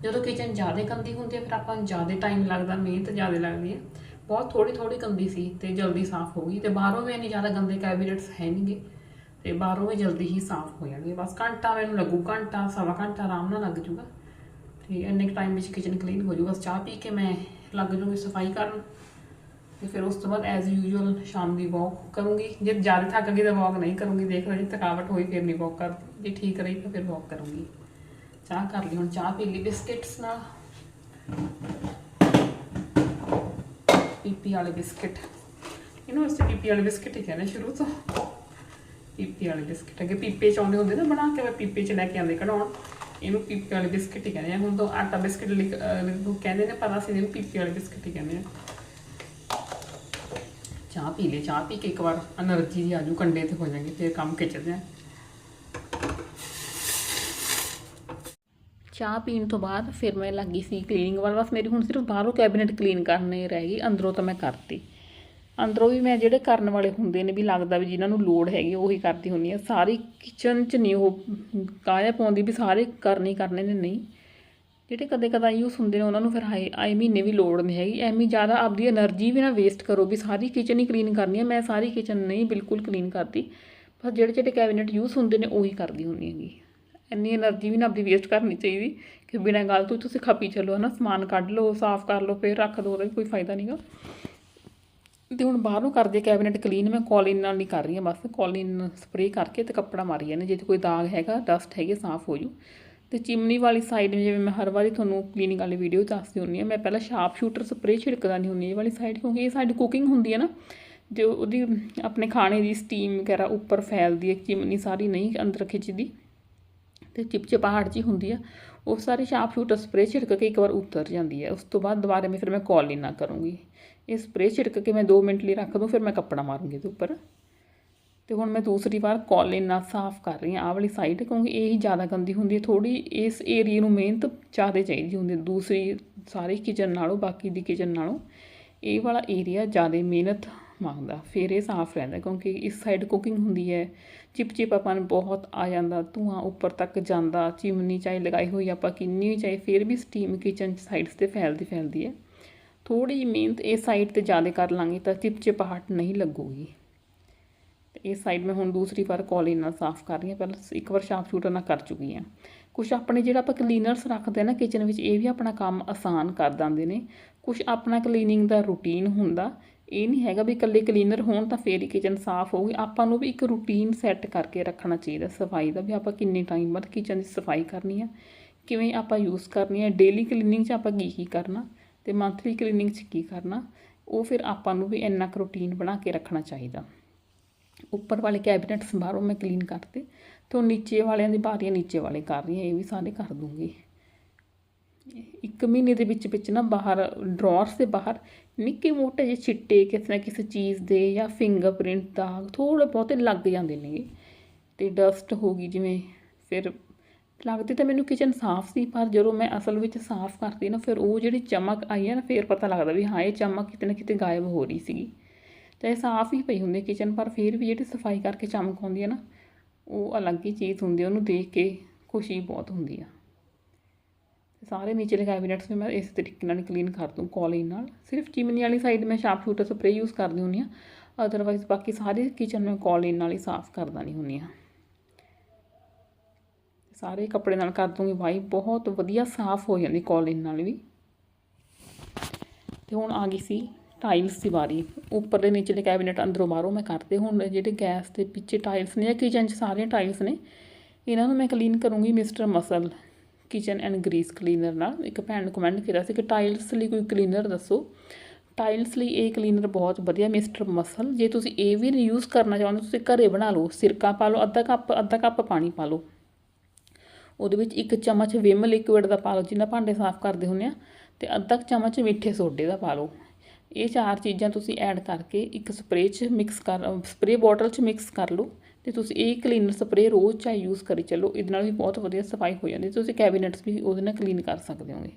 ਜਦੋਂ ਕਿਚਨ ਜ਼ਿਆਦਾ ਗੰਦੀ ਹੁੰਦੀ ਹੈ, ਫਿਰ ਆਪਾਂ ਨੂੰ ਜ਼ਿਆਦਾ ਟਾਈਮ ਲੱਗਦਾ, ਮਿਹਨਤ ਜ਼ਿਆਦਾ ਲੱਗਦੀ ਹੈ। ਬਹੁਤ ਥੋੜੀ ਥੋੜੀ ਗੰਦੀ ਸੀ ਤੇ ਜਲਦੀ ਸਾਫ਼ ਹੋ ਗਈ ਤੇ ਬਾਹਰੋਂ ਵੀ ਇੰਨੀ ਜ਼ਿਆਦਾ ਗੰਦੇ ਕੈਬਨਿਟਸ ਹੈ ਨਹੀਂਗੇ ਤੇ ਬਾਹਰੋਂ ਵੀ ਜਲਦੀ ਹੀ ਸਾਫ਼ ਹੋ ਜਾਣਗੇ। ਬਸ ਘੰਟਾ ਮੈਨੂੰ ਲੱਗੂ, ਘੰਟਾ, ਸਵਾ ਘੰਟਾ ਆਰਾਮ ਨਾਲ ਲੱਗ ਜੂਗਾ ਤੇ ਇੰਨੇ ਟਾਈਮ ਵਿੱਚ ਕਿਚਨ ਕਲੀਨ ਹੋ ਜੂਗਾ ਬਸ ਚਾਹ ਪੀ ਕੇ ਮੈਂ ਲੱਗ ਜੂਗੀ ਸਫ਼ਾਈ ਕਰਨ ਤੇ ਫਿਰ ਉਸ ਤੋਂ ਬਾਅਦ ਐਜ਼ ਯੂਜੂਅਲ ਸ਼ਾਮ ਦੀ ਵਾਕ ਕਰੂੰਗੀ। ਜੇ ਜ਼ਿਆਦਾ ਥੱਕ ਗਈ ਤਾਂ ਵਾਕ ਨਹੀਂ ਕਰੂੰਗੀ। ਦੇਖ ਲਓ ਜੇ, ਥਕਾਵਟ ਹੋਈ ਫਿਰ ਨਹੀਂ ਵਾਕ ਕਰਦੀ ਜੇ ਠੀਕ ਰਹੀ ਤਾਂ ਫਿਰ ਵਾਕ ਕਰੂੰਗੀ। ਚਾਹ ਕਰ ਲਈ, ਹੁਣ ਚਾਹ ਪੀ ਲਈ, ਬਿਸਕਟਸ ਨਾਲ। ਪੀਪੀ ਵਾਲੇ ਬਿਸਕਟ। ਇਹਨੂੰ ਅਸੀਂ ਪੀਪੀ ਵਾਲੇ ਬਿਸਕਟ ਹੀ ਕਹਿੰਦੇ ਸ਼ੁਰੂ ਤੋਂ। ਪੀਪੀ ਵਾਲੇ ਬਿਸਕਟ ਅਗੇ ਪੀਪੇ ਚ ਆਉਂਦੇ ਹੁੰਦੇ ਨਾ ਬਣਾ ਕੇ ਪੀਪੇ ਚ ਲੈ ਕੇ ਆਉਂਦੇ ਕਢਾਉਣ। ਇਹਨੂੰ ਪੀਪੀ ਵਾਲੇ ਬਿਸਕਟ ਹੀ ਕਹਿੰਦੇ ਆ ਹੁਣ ਤੋਂ ਆਟਾ ਬਿਸਕਟ ਨੂੰ ਕਹਿੰਦੇ ਨੇ, ਪਰ ਅਸੀਂ ਇਹਨੂੰ ਪੀਪੀ ਵਾਲੇ ਬਿਸਕਟ ਹੀ ਕਹਿੰਦੇ ਆ ਚਾਹ ਪੀ ਲੈ ਚਾਹ ਪੀ ਕੇ ਇੱਕ ਵਾਰ એનર્ਜੀ ਦੀ ਆਜੂ ਕੰਡੇ ਤੇ ਹੋ ਜਾਣਗੇ, ਫਿਰ ਕੰਮ ਖਿੱਚਦੇ ਆ ਚਾਹ ਪੀਣ ਤੋਂ ਬਾਅਦ ਫਿਰ ਮੈਂ ਲੱਗੀ ਸੀ ਕਲੀਨਿੰਗ ਵੱਲ। ਬਸ ਮੇਰੀ ਹੁਣ ਸਿਰਫ ਬਾਹਰੋਂ ਕੈਬਨਿਟ ਕਲੀਨ ਕਰਨੇ ਰਹਿ ਗਈ, ਅੰਦਰੋਂ ਤਾਂ ਮੈਂ ਕਰਤੀ। ਅੰਦਰੋਂ ਵੀ ਮੈਂ ਜਿਹੜੇ ਕਰਨ ਵਾਲੇ ਹੁੰਦੇ ਨੇ ਵੀ ਲੱਗਦਾ ਵੀ ਜਿਨ੍ਹਾਂ ਨੂੰ ਲੋੜ ਹੈਗੀ ਉਹੀ ਕਰਦੀ ਹੁੰਦੀ ਆ ਸਾਰੀ ਕਿਚਨ 'ਚ ਨਹੀਂ ਉਹ ਕਾਇਆ ਪਾਉਂਦੀ ਵੀ ਸਾਰੇ ਕਰਨੀ ਕਰਨੇ ਨੇ, ਨਹੀਂ। ਜਿਹੜੇ ਕਦੇ ਕਦਾ ਯੂਸ ਹੁੰਦੇ ਨੇ ਉਹਨਾਂ ਨੂੰ ਫਿਰ ਹਾਏ, ਆਏ ਮਹੀਨੇ ਵੀ ਲੋੜ ਨਹੀਂ ਹੈਗੀ। ਐਮੀ ਜ਼ਿਆਦਾ ਆਪਦੀ એનર્ਜੀ ਵੀ ਨਾ ਵੇਸਟ ਕਰੋ ਵੀ ਸਾਰੀ ਕਿਚਨ ਹੀ ਕਲੀਨ ਕਰਨੀ ਹੈ ਮੈਂ ਸਾਰੀ ਕਿਚਨ ਨਹੀਂ ਬਿਲਕੁਲ ਕਲੀਨ ਕਰਦੀ। ਬਸ ਜਿਹੜੇ ਜਿਹੜੇ ਕੈਬਨਿਟ ਯੂਸ ਹੁੰਦੇ ਨੇ ਉਹੀ ਕਰਦੀ ਹੁੰਦੀ ਹੈਗੀ। ਇੰਨੀ એનર્ਜੀ ਵੀ ਨਾ ਆਪਣੀ ਵੇਸਟ ਕਰਨੀ ਚਾਹੀਦੀ ਕਿ ਬਿਨਾਂ ਗੱਲ ਤੋਂ ਤੁਸੀਂ ਖਪੀ ਚੱਲੋ, ਹਨਾ? ਸਮਾਨ ਕੱਢ ਲਓ, ਸਾਫ਼ ਕਰ ਲਓ, ਫਿਰ ਰੱਖ ਦਿਓ ਉਹਦਾ ਵੀ ਕੋਈ ਫਾਇਦਾ ਨਹੀਂਗਾ ਤੇ ਹੁਣ ਬਾਹਰੋਂ ਕਰਦੇ ਕੈਬਨਿਟ ਕਲੀਨ ਮੈਂ ਕੋਲਿਨ ਨਾਲ ਨਹੀਂ ਕਰ ਰਹੀ ਹਾਂ ਬਸ ਕੋਲਿਨ ਸਪਰੇਅ ਕਰਕੇ ਤੇ ਕੱਪੜਾ ਮਾਰੀ ਜਾਂਦੇ ਜੇ ਕੋਈ ਦਾਗ ਹੈਗਾ ਡਸਟ ਹੈਗੀ, ਸਾਫ਼ ਹੋ ਜੂ। ਤੇ ਚਿਮਨੀ ਵਾਲੀ ਸਾਈਡ ਜਿਵੇਂ ਮੈਂ ਹਰ ਵਾਰੀ ਤੁਹਾਨੂੰ ਕਲੀਨਿੰਗ ਵਾਲੀ ਵੀਡੀਓ ਦੱਸਦੀ ਹੁੰਨੀ ਆ ਮੈਂ ਪਹਿਲਾਂ ਸ਼ਾਪ ਸ਼ੂਟਰ ਸਪਰੇਅ ਛਿੜਕਦਾ ਨਹੀਂ ਹੁੰਨੀ ਇਹ ਵਾਲੀ ਸਾਈਡ ਕਿਉਂਕਿ ਇਹ ਸਾਈਡ ਕੁਕਿੰਗ ਹੁੰਦੀ ਹੈ ਨਾ, ਜੋ ਉਹਦੀ ਆਪਣੇ ਖਾਣੇ ਦੀ ਸਟੀਮ ਵਗੈਰਾ ਉੱਪਰ ਫੈਲਦੀ ਹੈ, ਚਿਮਨੀ ਸਾਰੀ ਨਹੀਂ ਅੰਦਰ ਰੱਖੀ ਚੀਜ਼ ਦੀ ਤੇ ਚਿਪਚਿਪਾਹਟ ਜੀ ਹੁੰਦੀ ਆ, ਉਹ ਸਾਰੇ ਸ਼ਾਰਪ ਸ਼ੂਟਰ ਸਪਰੇਅ ਛਿੜਕ ਕੇ ਇੱਕ ਵਾਰ ਉਤਰ ਜਾਂਦੀ ਹੈ ਉਸ ਤੋਂ ਬਾਅਦ ਦੁਬਾਰਾ ਮੈਂ ਫਿਰ ਮੈਂ ਕੋਲਿਨ ਨਾ ਕਰੂੰਗੀ। ਇਹ ਸਪਰੇਅ ਛਿੜਕ ਕੇ ਮੈਂ 2 ਮਿੰਟ ਲਈ ਰੱਖ ਦੂੰ, ਫਿਰ ਮੈਂ ਕੱਪੜਾ ਮਾਰੂੰਗੀ ਇਹਦੇ ਉੱਪਰ। ਤੇ ਹੁਣ ਮੈਂ ਦੂਸਰੀ ਵਾਰ ਕੋਲਿਨ ਨਾਲ ਸਾਫ਼ ਕਰ ਰਹੀ ਹਾਂ ਆਹ ਵਾਲੀ ਸਾਈਡ ਕਿਉਂਕਿ ਇਹ ਹੀ ਜ਼ਿਆਦਾ ਗੰਦੀ ਹੁੰਦੀ ਹੈ ਥੋੜੀ ਇਸ ਏਰੀਆ ਨੂੰ ਮਿਹਨਤ ਜ਼ਿਆਦਾ ਚਾਹੀਦੀ ਹੁੰਦੀ ਦੂਸਰੀ ਸਾਰੀ ਕਿਚਨ ਨਾਲੋਂ, ਬਾਕੀ ਦੀ ਕਿਚਨ ਨਾਲੋਂ। ਇਹ ਵਾਲਾ ਏਰੀਆ ਜ਼ਿਆਦਾ ਮਿਹਨਤ ਮੰਗਦਾ, ਫਿਰ ਇਹ ਸਾਫ਼ ਰਹਿੰਦਾ ਕਿਉਂਕਿ ਇਸ ਸਾਈਡ ਕੁਕਿੰਗ ਹੁੰਦੀ ਹੈ। ਚਿਪਚਿਪ ਆਪਾਂ ਨੂੰ ਬਹੁਤ ਆ ਜਾਂਦਾ, ਧੂਆਂ ਉੱਪਰ ਤੱਕ ਜਾਂਦਾ, ਚਿਮਨੀ ਚਾਹੇ ਲਗਾਈ ਹੋਈ ਆਪਾਂ ਕਿੰਨੀ ਵੀ ਚਾਹੇ ਫਿਰ ਵੀ ਸਟੀਮ ਕਿਚਨ ਸਾਈਡਸ ਤੇ ਫੈਲਦੀ ਫੈਲਦੀ ਹੈ। ਥੋੜੀ ਜਿਹੀ ਮਿਹਨਤ ਇਸ ਸਾਈਡ ਤੇ ਜ਼ਿਆਦਾ ਕਰ ਲਾਂਗੇ ਤਾਂ ਚਿਪਚਿਪਾਹਟ ਨਹੀਂ ਲੱਗੂਗੀ। ਤੇ ਇਹ ਸਾਈਡ ਮੈਂ ਹੁਣ ਦੂਸਰੀ ਵਾਰ ਕੋਲਿਨ ਨਾਲ ਸਾਫ਼ ਕਰ ਰਹੀ ਹਾਂ, ਪਹਿਲਾਂ ਇੱਕ ਵਾਰ ਸ਼ਾਰਪ ਸ਼ੂਟਰ ਨਾਲ ਕਰ ਚੁੱਕੀ ਹਾਂ। ਕੁਝ ਆਪਣੇ ਜਿਹੜਾ ਆਪਾਂ ਕਲੀਨਰਸ ਰੱਖਦੇ ਆ ਨਾ ਕਿਚਨ ਵਿੱਚ, ਇਹ ਵੀ ਆਪਣਾ ਕੰਮ ਆਸਾਨ ਕਰ ਦਿੰਦੇ ਨੇ। ਕੁਝ ਆਪਣਾ ਕਲੀਨਿੰਗ ਦਾ ਰੂਟੀਨ ਹੁੰਦਾ ਇਹ ਨਹੀਂ ਹੈਗਾ ਵੀ ਇਕੱਲੇ ਕਲੀਨਰ ਹੋਣ ਤਾਂ ਫੇਰ ਹੀ ਕਿਚਨ ਸਾਫ਼ ਹੋਊਗੀ। ਆਪਾਂ ਨੂੰ ਵੀ ਇੱਕ ਰੂਟੀਨ ਸੈੱਟ ਕਰਕੇ ਰੱਖਣਾ ਚਾਹੀਦਾ ਸਫ਼ਾਈ ਦਾ ਵੀ ਆਪਾਂ ਕਿੰਨੇ ਟਾਈਮ ਬਾਅਦ ਕਿਚਨ ਦੀ ਸਫ਼ਾਈ ਕਰਨੀ ਆ, ਕਿਵੇਂ ਆਪਾਂ ਯੂਜ਼ ਕਰਨੀ ਹੈ ਡੇਲੀ ਕਲੀਨਿੰਗ 'ਚ ਆਪਾਂ ਕੀ ਕੀ ਕਰਨਾ ਤੇ ਮੰਥਲੀ ਕਲੀਨਿੰਗ 'ਚ ਕੀ ਕਰਨਾ, ਉਹ ਫਿਰ ਆਪਾਂ ਨੂੰ ਵੀ ਇੰਨਾ ਕੁ ਰੂਟੀਨ ਬਣਾ ਕੇ ਰੱਖਣਾ ਚਾਹੀਦਾ। ਉੱਪਰ ਵਾਲੇ ਕੈਬਨਿਟਸ ਬਾਹਰੋਂ ਮੈਂ ਕਲੀਨ ਕਰਤੇ ਤੇ ਉਹ ਨੀਚੇ ਵਾਲਿਆਂ ਦੀ ਬਾਰੀਆਂ ਨੀਚੇ ਵਾਲੇ ਕਰ ਰਹੀ ਹਾਂ, ਇਹ ਵੀ ਸਾਰੇ ਕਰ ਦੂੰਗੀ। ਇੱਕ ਮਹੀਨੇ ਦੇ ਵਿੱਚ ਵਿੱਚ ਨਾ ਬਾਹਰ ਡਰਾਅਰਸ ਦੇ ਬਾਹਰ ਨਿੱਕੇ ਮੋਟੇ ਜਿਹੇ ਛਿੱਟੇ ਕਿਸੇ ਨਾ ਕਿਸੇ ਚੀਜ਼ ਦੇ ਜਾਂ ਫਿੰਗਰਪ੍ਰਿੰਟ ਦਾਗ ਥੋੜੇ ਬਹੁਤੇ ਲੱਗ ਜਾਂਦੇ ਨੇਗੇ ਤੇ ਡਸਟ ਹੋ ਗਈ ਜਿਵੇਂ ਫਿਰ ਲੱਗਦੀ ਤਾਂ ਮੈਨੂੰ ਕਿਚਨ ਸਾਫ਼ ਸੀ, ਪਰ ਜਦੋਂ ਮੈਂ ਅਸਲ ਵਿੱਚ ਸਾਫ਼ ਕਰਦੀ ਨਾ ਫਿਰ ਉਹ ਜਿਹੜੀ ਚਮਕ ਆਈ ਹੈ ਨਾ ਫਿਰ ਪਤਾ ਲੱਗਦਾ ਵੀ ਹਾਂ, ਇਹ ਚਮਕ ਕਿਤੇ ਨਾ ਕਿਤੇ ਗਾਇਬ ਹੋ ਰਹੀ ਸੀਗੀ। ਤੇ ਸਾਫ਼ ਹੀ ਪਈ ਹੁੰਦੀ ਕਿਚਨ ਪਰ ਫਿਰ ਵੀ ਜਿਹੜੀ ਸਫ਼ਾਈ ਕਰਕੇ ਚਮਕ ਆਉਂਦੀ ਹੈ ਨਾ, ਉਹ ਅਲੱਗ ਹੀ ਚੀਜ਼ ਹੁੰਦੀ ਉਹਨੂੰ ਦੇਖ ਕੇ ਖੁਸ਼ੀ ਬਹੁਤ ਹੁੰਦੀ ਆ। ਸਾਰੇ ਨੀਚੇ ਕੈਬਨਿਟਸ ਵੀ ਮੈਂ ਇਸ ਤਰੀਕੇ ਨਾਲ ਕਲੀਨ ਕਰ ਦੂੰ ਕੋਲਿਨ ਨਾਲ। ਸਿਰਫ ਚਿਮਨੀ ਵਾਲੀ ਸਾਈਡ ਮੈਂ ਸ਼ਾਰਪ ਸ਼ੂਟਰ ਸਪਰੇ ਯੂਜ਼ ਕਰਦੀ ਹੁੰਦੀ ਆ ਅਦਰਵਾਈਜ਼ ਬਾਕੀ ਸਾਰੇ ਕਿਚਨ ਮੈਂ ਕੋਲਿਨ ਨਾਲ ਹੀ ਸਾਫ਼ ਕਰਦਾ ਨਹੀਂ ਹੁੰਦੀ ਆ ਸਾਰੇ ਕੱਪੜੇ ਨਾਲ ਕਰ ਦੂੰਗੀ ਵਾਈ ਬਹੁਤ ਵਧੀਆ ਸਾਫ਼ ਹੋ ਜਾਂਦੀ ਕੋਲਿਨ ਨਾਲ ਵੀ। ਤੇ ਹੁਣ ਆ ਗਈ ਸੀ ਟਾਈਲਸ ਦੀ ਵਾਰੀ। ਉੱਪਰ ਦੇ ਨੀਚੇ ਦੇ ਕੈਬਨਿਟ ਅੰਦਰੋਂ ਬਾਹਰੋਂ ਮੈਂ ਕਰਤੇ ਹੁਣ ਜਿਹੜੇ ਗੈਸ ਦੇ ਪਿੱਛੇ ਟਾਈਲਸ ਨੇ ਜਾਂ ਕਿਚਨ 'ਚ ਸਾਰੀਆਂ ਟਾਈਲਸ ਨੇ, ਇਹਨਾਂ ਨੂੰ ਮੈਂ ਕਲੀਨ ਕਰੂੰਗੀ Mr Muscle kitchen and grease cleaner ਨਾਲ ਇੱਕ ਭੈਣ ਨੇ ਕਮੈਂਟ ਕੀਤਾ ਸੀ ਕਿ ਟਾਈਲਸ ਲਈ ਕੋਈ ਕਲੀਨਰ ਦੱਸੋ। ਟਾਈਲਸ ਲਈ ਇਹ ਕਲੀਨਰ ਬਹੁਤ ਵਧੀਆ ਮਿਸਟਰ ਮਸਲ, ਜੇ ਤੁਸੀਂ ਇਹ ਵੀ ਯੂਜ਼ ਕਰਨਾ ਚਾਹੁੰਦੇ ਤੁਸੀਂ ਘਰੇ ਬਣਾ ਲਓ, ਸਿਰਕਾ ਪਾ ਲਓ, ਅੱਧਾ ਕੱਪ ਅੱਧਾ ਕੱਪ ਪਾਣੀ ਪਾ ਲਓ। ਉਹਦੇ ਵਿੱਚ ਇੱਕ ਚਮਚ ਵਿਮ ਲਿਕੁਇਡ ਦਾ ਪਾ ਲਓ, ਜਿੰਨਾ ਭਾਂਡੇ ਸਾਫ਼ ਕਰਦੇ ਹੁੰਦੇ ਆ, ਤੇ ਅੱਧਾ ਚਮਚ ਮਿੱਠੇ ਸੋਡੇ ਦਾ ਪਾ ਲਓ। ਇਹ ਚਾਰ ਚੀਜ਼ਾਂ ਤੁਸੀਂ ਐਡ ਕਰਕੇ ਇੱਕ ਸਪਰੇਅ 'ਚ ਮਿਕਸ ਕਰ ਸਪਰੇਅ ਬੋਟਲ 'ਚ ਮਿਕਸ ਕਰ ਲਓ। ਤੇ ਤੁਸੀਂ ਇਹ ਕਲੀਨਰ ਸਪਰੇ ਰੋਜ਼ ਚਾਹੇ ਯੂਜ਼ ਕਰੀ ਚੱਲੋ, ਇਹਦੇ ਨਾਲ ਵੀ ਬਹੁਤ ਵਧੀਆ ਸਫ਼ਾਈ ਹੋ ਜਾਂਦੀ ਤੁਸੀਂ ਕੈਬਿਨਟਸ ਵੀ ਉਹਦੇ ਨਾਲ ਕਲੀਨ ਕਰ ਸਕਦੇ ਹੋਗੇ।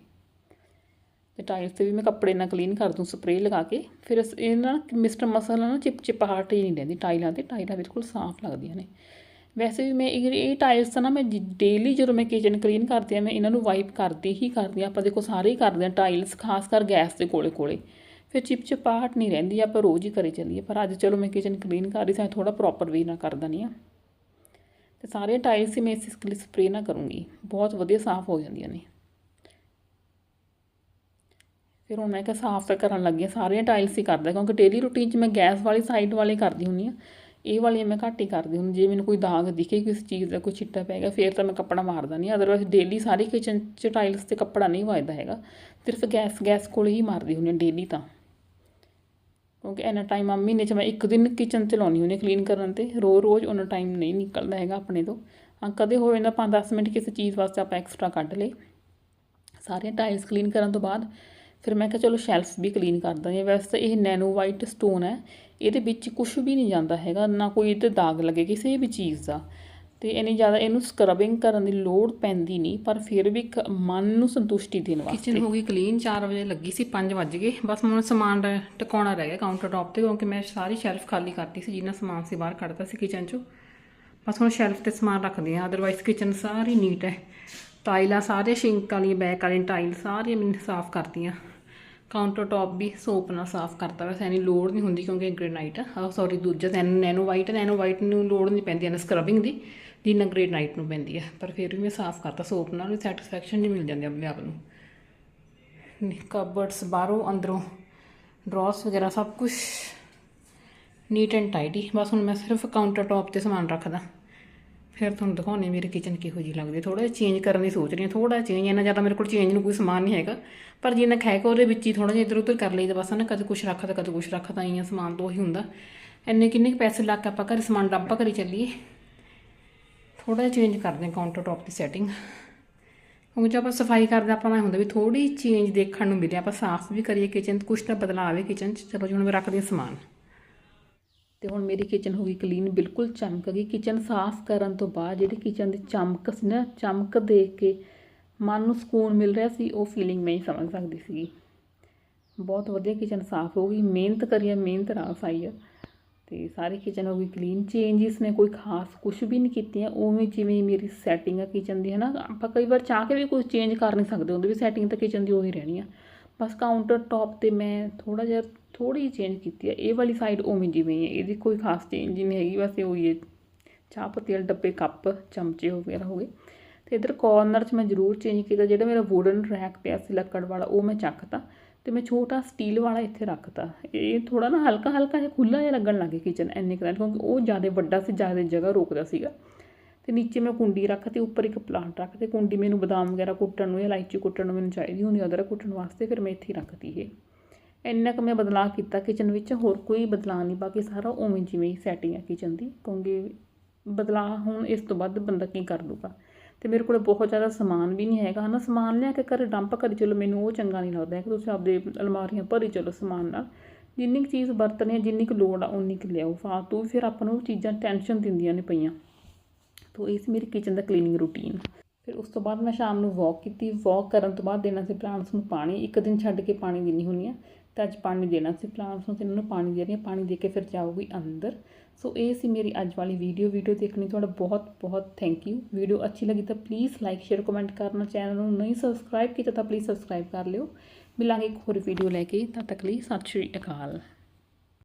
ਤੇ ਟਾਈਲਸ ਤੇ ਵੀ ਮੈਂ ਕੱਪੜੇ ਨਾਲ ਕਲੀਨ ਕਰ ਦੂੰ ਸਪਰੇ ਲਗਾ ਕੇ। ਫਿਰ ਇਸ- ਇਹ ਨਾ ਮਿਸਟਰ ਮਸਲ ਨਾਲ ਚਿਪ ਚਿਪਾਹਟ ਹੀ ਨਹੀਂ ਰਹਿੰਦੀ, ਟਾਈਲਾਂ ਤੇ, ਟਾਈਲਾਂ ਬਿਲਕੁਲ ਸਾਫ਼ ਲੱਗਦੀਆਂ ਨੇ। ਵੈਸੇ ਵੀ ਮੈਂ ਇਹ ਟਾਇਲਸ ਤਾਂ ਨਾ ਮੈਂ ਡੇਲੀ ਜਦੋਂ ਮੈਂ ਕਿਚਨ ਕਲੀਨ ਕਰਦੀ ਆ ਮੈਂ ਇਹਨਾਂ ਨੂੰ ਵਾਈਪ ਕਰਦੀ ਹੀ ਕਰਦੀ ਆ ਆਪਾਂ ਦੇਖੋ ਸਾਰੇ ਹੀ ਕਰਦੇ ਆ ਟਾਇਲਸ ਖਾਸ ਕਰ ਗੈਸ ਦੇ ਕੋਲੇ ਕੋਲੇ ਫਿਰ ਚਿਪ ਚਿਪਾਹਟ ਨਹੀਂ ਰਹਿੰਦੀ, ਆਪਾਂ ਰੋਜ਼ ਹੀ ਕਰੀ ਚੱਲੀਏ। ਪਰ ਅੱਜ ਚਲੋ ਮੈਂ ਕਿਚਨ ਕਲੀਨ ਕਰ ਰਹੀ ਸਾਂ ਥੋੜਾ ਪ੍ਰੋਪਰ ਵੇ ਨਾਲ ਕਰ ਦਨੀ ਆ ਤੇ ਸਾਰੇ ਟਾਈਲਸ ਹੀ ਮੈਂ ਇਸ ਲਈ ਸਪਰੇਅ ਨਾ ਕਰੂੰਗੀ। ਬਹੁਤ ਵਧੀਆ ਸਾਫ਼ ਹੋ ਜਾਂਦੀਆਂ ਨੇ। ਫਿਰ ਹੁਣ ਮੈਂ ਕਿਹਾ ਸਾਫ਼ ਤਾਂ ਕਰਨ ਲੱਗੀ ਹਾਂ, ਸਾਰੀਆਂ ਟਾਈਲਸ ਹੀ ਕਰਦਾ, ਕਿਉਂਕਿ ਡੇਲੀ ਰੂਟੀਨ 'ਚ ਮੈਂ ਗੈਸ ਵਾਲੀ ਸਾਈਡ ਵਾਲੇ ਕਰਦੀ ਹੁੰਦੀ ਆ ਇਹ ਵਾਲੀ ਮੈਂ ਘੱਟ ਹੀ ਕਰਦੀ ਹੁੰਦੀ, ਜੇ ਮੈਨੂੰ ਕੋਈ ਦਾਗ ਦਿਖੇ ਕਿਸੇ ਚੀਜ਼ ਦਾ, ਕੋਈ ਛਿੱਟਾ ਪੈ ਗਿਆ, ਫਿਰ ਤਾਂ ਮੈਂ ਕੱਪੜਾ ਮਾਰਦਾ ਨਹੀਂ। ਅਦਰਵਾਈਜ਼ ਡੇਲੀ ਸਾਰੀ ਕਿਚਨ 'ਚ ਟਾਈਲਸ ਤੇ ਕੱਪੜਾ ਨਹੀਂ ਵੱਜਦਾ ਹੈਗਾ। ਸਿਰਫ ਗੈਸ ਗੈਸ ਕੋਲ ਹੀ ਮਾਰਦੀ ਹੁੰਦੀ ਹਾਂ ਡੇਲੀ ਤਾਂ। ਕਿਉਂਕਿ ਇੰਨਾ ਟਾਈਮ ਆ, ਮਹੀਨੇ 'ਚ ਮੈਂ ਇੱਕ ਦਿਨ ਕਿਚਨ ਚ ਲਾਉਣੀ ਹੁੰਦੀ ਕਲੀਨ ਕਰਨ ਤੇ। ਰੋਜ਼ ਰੋਜ਼ ਉਹਨਾਂ ਟਾਈਮ ਨਹੀਂ ਨਿਕਲਦਾ ਹੈਗਾ ਆਪਣੇ ਤੋਂ। ਹਾਂ, ਕਦੇ ਹੋ ਜਾਂਦਾ 5-10 ਮਿੰਟ ਕਿਸੇ ਚੀਜ਼ ਵਾਸਤੇ ਆਪਾਂ ਐਕਸਟਰਾ ਕੱਢ ਲਏ। ਸਾਰੇ ਟਾਈਲਸ ਕਲੀਨ ਕਰਨ ਤੋਂ ਬਾਅਦ ਫਿਰ ਮੈਂ ਕਿਹਾ ਚਲੋ ਸ਼ੈਲਫ ਵੀ ਕਲੀਨ ਕਰ ਦਾਂਗੇ। ਵੈਸੇ ਤਾਂ ਇਹ ਨੈਨੋ ਵਾਈਟ ਸਟੋਨ ਹੈ, ਇਹਦੇ ਵਿੱਚ ਕੁਝ ਵੀ ਨਹੀਂ ਜਾਂਦਾ ਹੈਗਾ, ਨਾ ਕੋਈ ਇਹਦੇ ਦਾਗ ਲੱਗੇ ਕਿਸੇ ਵੀ ਚੀਜ਼ ਦਾ। ਤੇ ਇੰਨੀ ਜ਼ਿਆਦਾ ਇਹਨੂੰ ਸਕਰਬਿੰਗ ਕਰਨ ਦੀ ਲੋੜ ਪੈਂਦੀ ਨਹੀਂ, ਪਰ ਫਿਰ ਵੀ ਇੱਕ ਮਨ ਨੂੰ ਸੰਤੁਸ਼ਟੀ ਦੇਣ ਵਾਸਤੇ। ਕਿਚਨ ਹੋ ਗਈ ਕਲੀਨ 4 ਵਜੇ ਲੱਗੀ ਸੀ 5 ਵਜ ਗਏ। ਬਸ ਹੁਣ ਸਮਾਨ ਟਿਕਾਉਣਾ ਰਹਿ ਗਿਆ ਕਾਊਂਟਰ ਟਾਪ ਤੇ, ਕਿਉਂਕਿ ਮੈਂ ਸਾਰੀ ਸ਼ੈਲਫ ਖਾਲੀ ਕਰਤੀ ਸੀ, ਜਿੰਨਾ ਸਮਾਨ ਸੀ ਬਾਹਰ ਕੱਢਤਾ ਸੀ ਕਿਚਨ ਚੋਂ। ਬਸ ਹੁਣ ਸ਼ੈਲਫ ਤੇ ਸਮਾਨ ਰੱਖਦੇ ਆ ਅਦਰਵਾਈਜ਼ ਕਿਚਨ ਸਾਰੀ ਨੀਟ ਹੈ। ਟਾਈਲਾਂ ਸਾਰੇ ਸ਼ਿੰਕ ਵਾਲੀਆਂ ਬੈਕ ਵਾਲੀਆਂ ਟਾਈਲ ਸਾਰੀਆਂ ਮੈंने ਸਾਫ਼ ਕਰਤੀਆਂ। ਕਾਊਂਟਰ ਟਾਪ ਵੀ ਸੋਪ ਨਾਲ ਸਾਫ਼ ਕਰਤਾ ਵੈਸੇ ਐਨੀ ਲੋੜ ਨਹੀਂ ਹੁੰਦੀ ਕਿਉਂਕਿ ਗ੍ਰੇਨਾਈਟ ਆ। ਸੌਰੀ ਦੂਜਾ nano nano white nano white ਨੂੰ ਲੋੜ ਨਹੀਂ ਪੈਂਦੀ, ਐਨ ਸਕਰਬਿੰਗ ਦੀ। ਜਿੰਨਾ ਗ੍ਰੇਨਾਈਟ ਨੂੰ ਪੈਂਦੀ ਹੈ ਪਰ ਫਿਰ ਵੀ ਮੈਂ ਸਾਫ਼ ਕਰਤਾ ਸੋਪ ਨਾਲ ਵੀ ਸੈਟੀਸਫੈਕਸ਼ਨ ਨਹੀਂ ਮਿਲ ਜਾਂਦੀ ਆਪਣੇ ਆਪ ਨੂੰ। ਕਬਰਡਸ ਬਾਹਰੋਂ, ਅੰਦਰੋਂ ਡਰਾਸ ਵਗੈਰਾ ਸਭ ਕੁਝ ਨੀਟ ਐਂਡ ਟਾਈਡੀ ਬਸ ਹੁਣ ਮੈਂ ਸਿਰਫ ਕਾਊਂਟਰ ਟਾਪ ਤੇ ਸਮਾਨ ਰੱਖਦਾ। ਫਿਰ ਤੁਹਾਨੂੰ ਦਿਖਾਉਣੀ ਮੇਰੀ ਕਿਚਨ ਕਿਹੋ ਜਿਹੀ ਲੱਗਦੀ ਥੋੜਾ ਜਿਹਾ ਚੇਂਜ ਕਰਨ ਦੀ ਸੋਚ ਰਹੀ ਹਾਂ ਥੋੜਾ ਚੇਂਜ ਇੰਨਾ ਜ਼ਿਆਦਾ ਮੇਰੇ ਕੋਲ ਚੇਂਜ ਨੂੰ ਕੋਈ ਸਮਾਨ ਨਹੀਂ ਹੈਗਾ। ਪਰ ਜਿੰਨਾ ਖੈ ਕੇ ਉਹਦੇ ਵਿੱਚ ਹੀ ਥੋੜਾ ਜਿਹਾ ਇੱਧਰ ਉੱਧਰ ਕਰ ਲਈਦਾ, ਬਸ ਨਾ ਕਦੇ ਕੁਝ ਰੱਖਦਾ, ਕਦੇ ਕੁਝ ਰੱਖਦਾ ਆਈਆਂ ਸਮਾਨ ਤੋਂ ਉਹੀ ਹੁੰਦਾ। ਇੰਨੇ ਕਿੰਨੇ ਕੁ ਪੈਸੇ ਲੱਗ ਕੇ ਆਪਾਂ ਘਰ ਸਮਾਨ ਡੱਬਾ ਕਰੀ ਚੱਲੀਏ। ਥੋੜਾ ਜਿਹਾ ਚੇਂਜ ਕਰਦੇ ਹਾਂ ਕਾਊਂਟਰ ਟਾਪ ਦੀ ਸੈਟਿੰਗ ਕਿਉਂਕਿ ਜਦੋਂ ਆਪਾਂ ਸਫ਼ਾਈ ਕਰਦੇ ਆਪਾਂ ਨੂੰ ਹੁੰਦਾ ਵੀ ਥੋੜੀ ਚੇਂਜ ਦੇਖਣ ਨੂੰ ਮਿਲੇ, ਆਪਾਂ ਸਾਫ਼ ਵੀ ਕਰੀਏ ਕਿਚਨ ਕੁਝ ਤਾਂ ਬਦਲਾ ਆਵੇ ਕਿਚਨ 'ਚ, ਚਲੋ ਜੀ, ਹੁਣ ਮੈਂ ਰੱਖਦੀ ਹਾਂ ਸਮਾਨ। ਤੇ ਹੁਣ ਮੇਰੀ ਕਿਚਨ ਹੋ ਗਈ ਕਲੀਨ ਬਿਲਕੁਲ ਚਮਕ ਗਈ। ਕਿਚਨ ਸਾਫ਼ ਕਰਨ ਤੋਂ ਬਾਅਦ ਜਿਹੜੀ ਕਿਚਨ ਦੀ ਚਮਕ ਸੀ ਨਾ, ਚਮਕ ਦੇਖ ਕੇ ਮਨ ਨੂੰ ਸਕੂਨ ਮਿਲ ਰਿਹਾ ਸੀ, ਉਹ ਫੀਲਿੰਗ ਮੈਂ ਹੀ ਸਮਝ ਸਕਦੀ ਸੀਗੀ। ਬਹੁਤ ਵਧੀਆ ਕਿਚਨ ਸਾਫ਼ ਹੋ ਗਈ, ਮਿਹਨਤ ਕਰੀ ਹੈ ਮਿਹਨਤ ਰਾਸ ਆਈ ਆ। ਤੇ ਸਾਰੀ ਕਿਚਨ ਹੋ ਗਈ ਕਲੀਨ ਚੇਂਜਸ ਨੇ ਕੋਈ ਖਾਸ ਕੁਝ ਵੀ ਨਹੀਂ ਕੀਤੀਆਂ ਉਵੇਂ ਜਿਵੇਂ ਮੇਰੀ ਸੈਟਿੰਗ ਆ ਕਿਚਨ ਦੀ ਹੈ ਨਾ ਆਪਾਂ ਕਈ ਵਾਰ ਚਾਹ ਕੇ ਵੀ ਕੁਝ ਚੇਂਜ ਕਰ ਨਹੀਂ ਸਕਦੇ, ਉਹਦੇ ਵੀ ਸੈਟਿੰਗ ਤਾਂ ਕਿਚਨ ਦੀ ਉਹੀ ਰਹਿਣੀ ਆ। ਬਸ ਕਾਊਂਟਰ ਟਾਪ ਤੇ ਮੈਂ ਥੋੜਾ ਜਿਹਾ ਥੋੜੀ ਜਿਹੀ ਚੇਂਜ ਕੀਤੀ ਹੈ। ਇਹ ਵਾਲੀ ਸਾਈਡ ਉਵੇਂ ਜਿਵੇਂ ਹੈ, ਇਹਦੀ ਕੋਈ ਖਾਸ ਚੇਂਜ ਨਹੀਂ ਹੈਗੀ। ਬਸ ਇਹ ਉਹੀ ਹੈ। ਚਾਹ ਪੱਤੀ ਵਾਲੇ ਡੱਬੇ, ਕੱਪ, ਚਮਚੇ ਵਗੈਰਾ ਹੋ ਗਏ। ਤੇ ਇਧਰ ਕਾਰਨਰ 'ਚ ਮੈਂ ਜ਼ਰੂਰ ਚੇਂਜ ਕੀਤਾ, ਜਿਹੜਾ ਮੇਰਾ ਵੁਡਨ ਰੈਕ ਪਿਆ ਸੀ ਲੱਕੜ ਵਾਲਾ, ਉਹ ਮੈਂ ਚੱਕਤਾ ਤੇ ਮੈਂ ਛੋਟਾ ਸਟੀਲ ਵਾਲਾ ਇੱਥੇ ਰੱਖਤਾ। ਇਹ ਥੋੜਾ ਨਾ ਹਲਕਾ ਹਲਕਾ ਜਿਹਾ ਖੁੱਲਾ ਜਿਹਾ ਲੱਗਣ ਲੱਗੇ ਕਿਚਨ ਐਨੇ ਕੁ ਨਾਲ, ਕਿਉਂਕਿ ਉਹ ਜ਼ਿਆਦਾ ਵੱਡਾ ਸੀ, ਜ਼ਿਆਦਾ ਜਗ੍ਹਾ ਰੋਕਦਾ ਸੀਗਾ। ਤੇ ਨੀਚੇ ਮੈਂ ਕੁੰਡੀ ਰੱਖ ਰੱਖਤੀ ਉੱਪਰ ਇੱਕ ਪਲਾਂਟ ਰੱਖ ਰੱਖਤੇ ਕੁੰਡੀ ਮੈਨੂੰ ਬਦਾਮ ਵਗੈਰਾ ਕੁੱਟਣ ਨੂੰ ਜਾਂ ਇਲਾਇਚੀ ਕੁੱਟਣ ਨੂੰ ਮੈਨੂੰ ਚਾਹੀਦੀ ਹੁੰਦੀ, ਅਦਰਕ ਕੁੱਟਣ ਵਾਸਤੇ ਫਿਰ ਮੈਂ ਇੱਥੇ ਹੀ ਰੱਖਤੀ ਇਹ। ਇੰਨਾ ਕੁ ਮੈਂ ਬਦਲਾਅ ਕੀਤਾ ਕਿਚਨ ਵਿੱਚ, ਹੋਰ ਕੋਈ ਬਦਲਾਅ ਨਹੀਂ, ਬਾਕੀ ਸਾਰਾ ਉਵੇਂ ਜਿਵੇਂ ਹੀ ਸੈਟਿੰਗ ਹੈ ਕਿਚਨ ਦੀ, ਕਿਉਂਕਿ ਬਦਲਾਅ ਹੁਣ ਇਸ ਤੋਂ ਵੱਧ ਬੰਦਾ ਕੀ ਕਰ ਲੂਗਾ ਤੇ ਮੇਰੇ ਕੋਲ ਬਹੁਤ ਜ਼ਿਆਦਾ ਸਮਾਨ ਵੀ ਨਹੀਂ ਹੈਗਾ, ਹਨਾ? ਸਮਾਨ ਲਿਆ ਕੇ ਘਰ ਡੰਪ ਕਰੀ, ਚਲੋ ਮੈਨੂੰ ਉਹ ਚੰਗਾ ਨਹੀਂ ਲੱਗਦਾ ਕਿ ਤੁਸੀਂ ਆਪਦੇ ਅਲਮਾਰੀਆਂ ਭਰੀ ਚਲੋ ਸਮਾਨ ਨਾਲ। ਜਿੰਨੀ ਕੁ ਚੀਜ਼ ਵਰਤਣੀ ਹੈ, ਜਿੰਨੀ ਕੁ ਲੋੜ ਆ, ਉਨੀ ਕੁ ਲਿਆਓ, ਫਾਲਤੂ। ਫਿਰ ਆਪਾਂ ਨੂੰ ਚੀਜ਼ਾਂ ਟੈਨਸ਼ਨ ਦਿੰਦੀਆਂ ਨੇ ਪਈਆਂ। ਤੋ, ਇਹ ਸੀ ਮੇਰੀ ਕਿਚਨ ਦਾ ਕਲੀਨਿੰਗ ਰੂਟੀਨ ਫਿਰ ਉਸ ਤੋਂ ਬਾਅਦ ਮੈਂ ਸ਼ਾਮ ਨੂੰ ਵਾਕ ਕੀਤੀ। ਵਾਕ ਕਰਨ ਤੋਂ ਬਾਅਦ ਦੇਣਾ ਸੀ ਪਲਾਂਟਸ ਨੂੰ ਪਾਣੀ। ਇੱਕ ਦਿਨ ਛੱਡ ਕੇ ਪਾਣੀ ਦਿੰਨੀ ਹੁੰਦੀ ਆ ਤਾਂ ਅੱਜ ਪਾਣੀ ਦੇਣਾ ਸੀ ਪਲਾਂਟਸ ਨੂੰ, ਤੇ ਇਹਨਾਂ ਨੂੰ ਪਾਣੀ ਦੇ ਰਹੀ ਹਾਂ। ਪਾਣੀ ਦੇ ਕੇ ਫਿਰ ਜਾਊਗੀ ਅੰਦਰ। ਸੋ ਇਹ ਸੀ ਮੇਰੀ ਅੱਜ ਵਾਲੀ ਵੀਡੀਓ ਵੀਡੀਓ ਦੇਖਣ ਲਈ ਤੁਹਾਡਾ ਬਹੁਤ ਬਹੁਤ ਥੈਂਕ ਯੂ ਵੀਡੀਓ ਅੱਛੀ ਲੱਗੀ ਤਾਂ ਪਲੀਜ਼ ਲਾਈਕ ਸ਼ੇਅਰ ਕਮੈਂਟ ਕਰਨਾ ਚੈਨਲ ਨੂੰ ਨਹੀਂ ਸਬਸਕ੍ਰਾਈਬ ਕੀਤਾ ਤਾਂ ਪਲੀਜ਼ ਸਬਸਕ੍ਰਾਈਬ ਕਰ ਲਿਓ। ਮਿਲਾਂਗੇ ਇੱਕ ਹੋਰ ਵੀਡੀਓ ਲੈ ਕੇ। ਤਦ ਤੱਕ ਲਈ ਸਤਿ ਸ਼੍ਰੀ ਅਕਾਲ।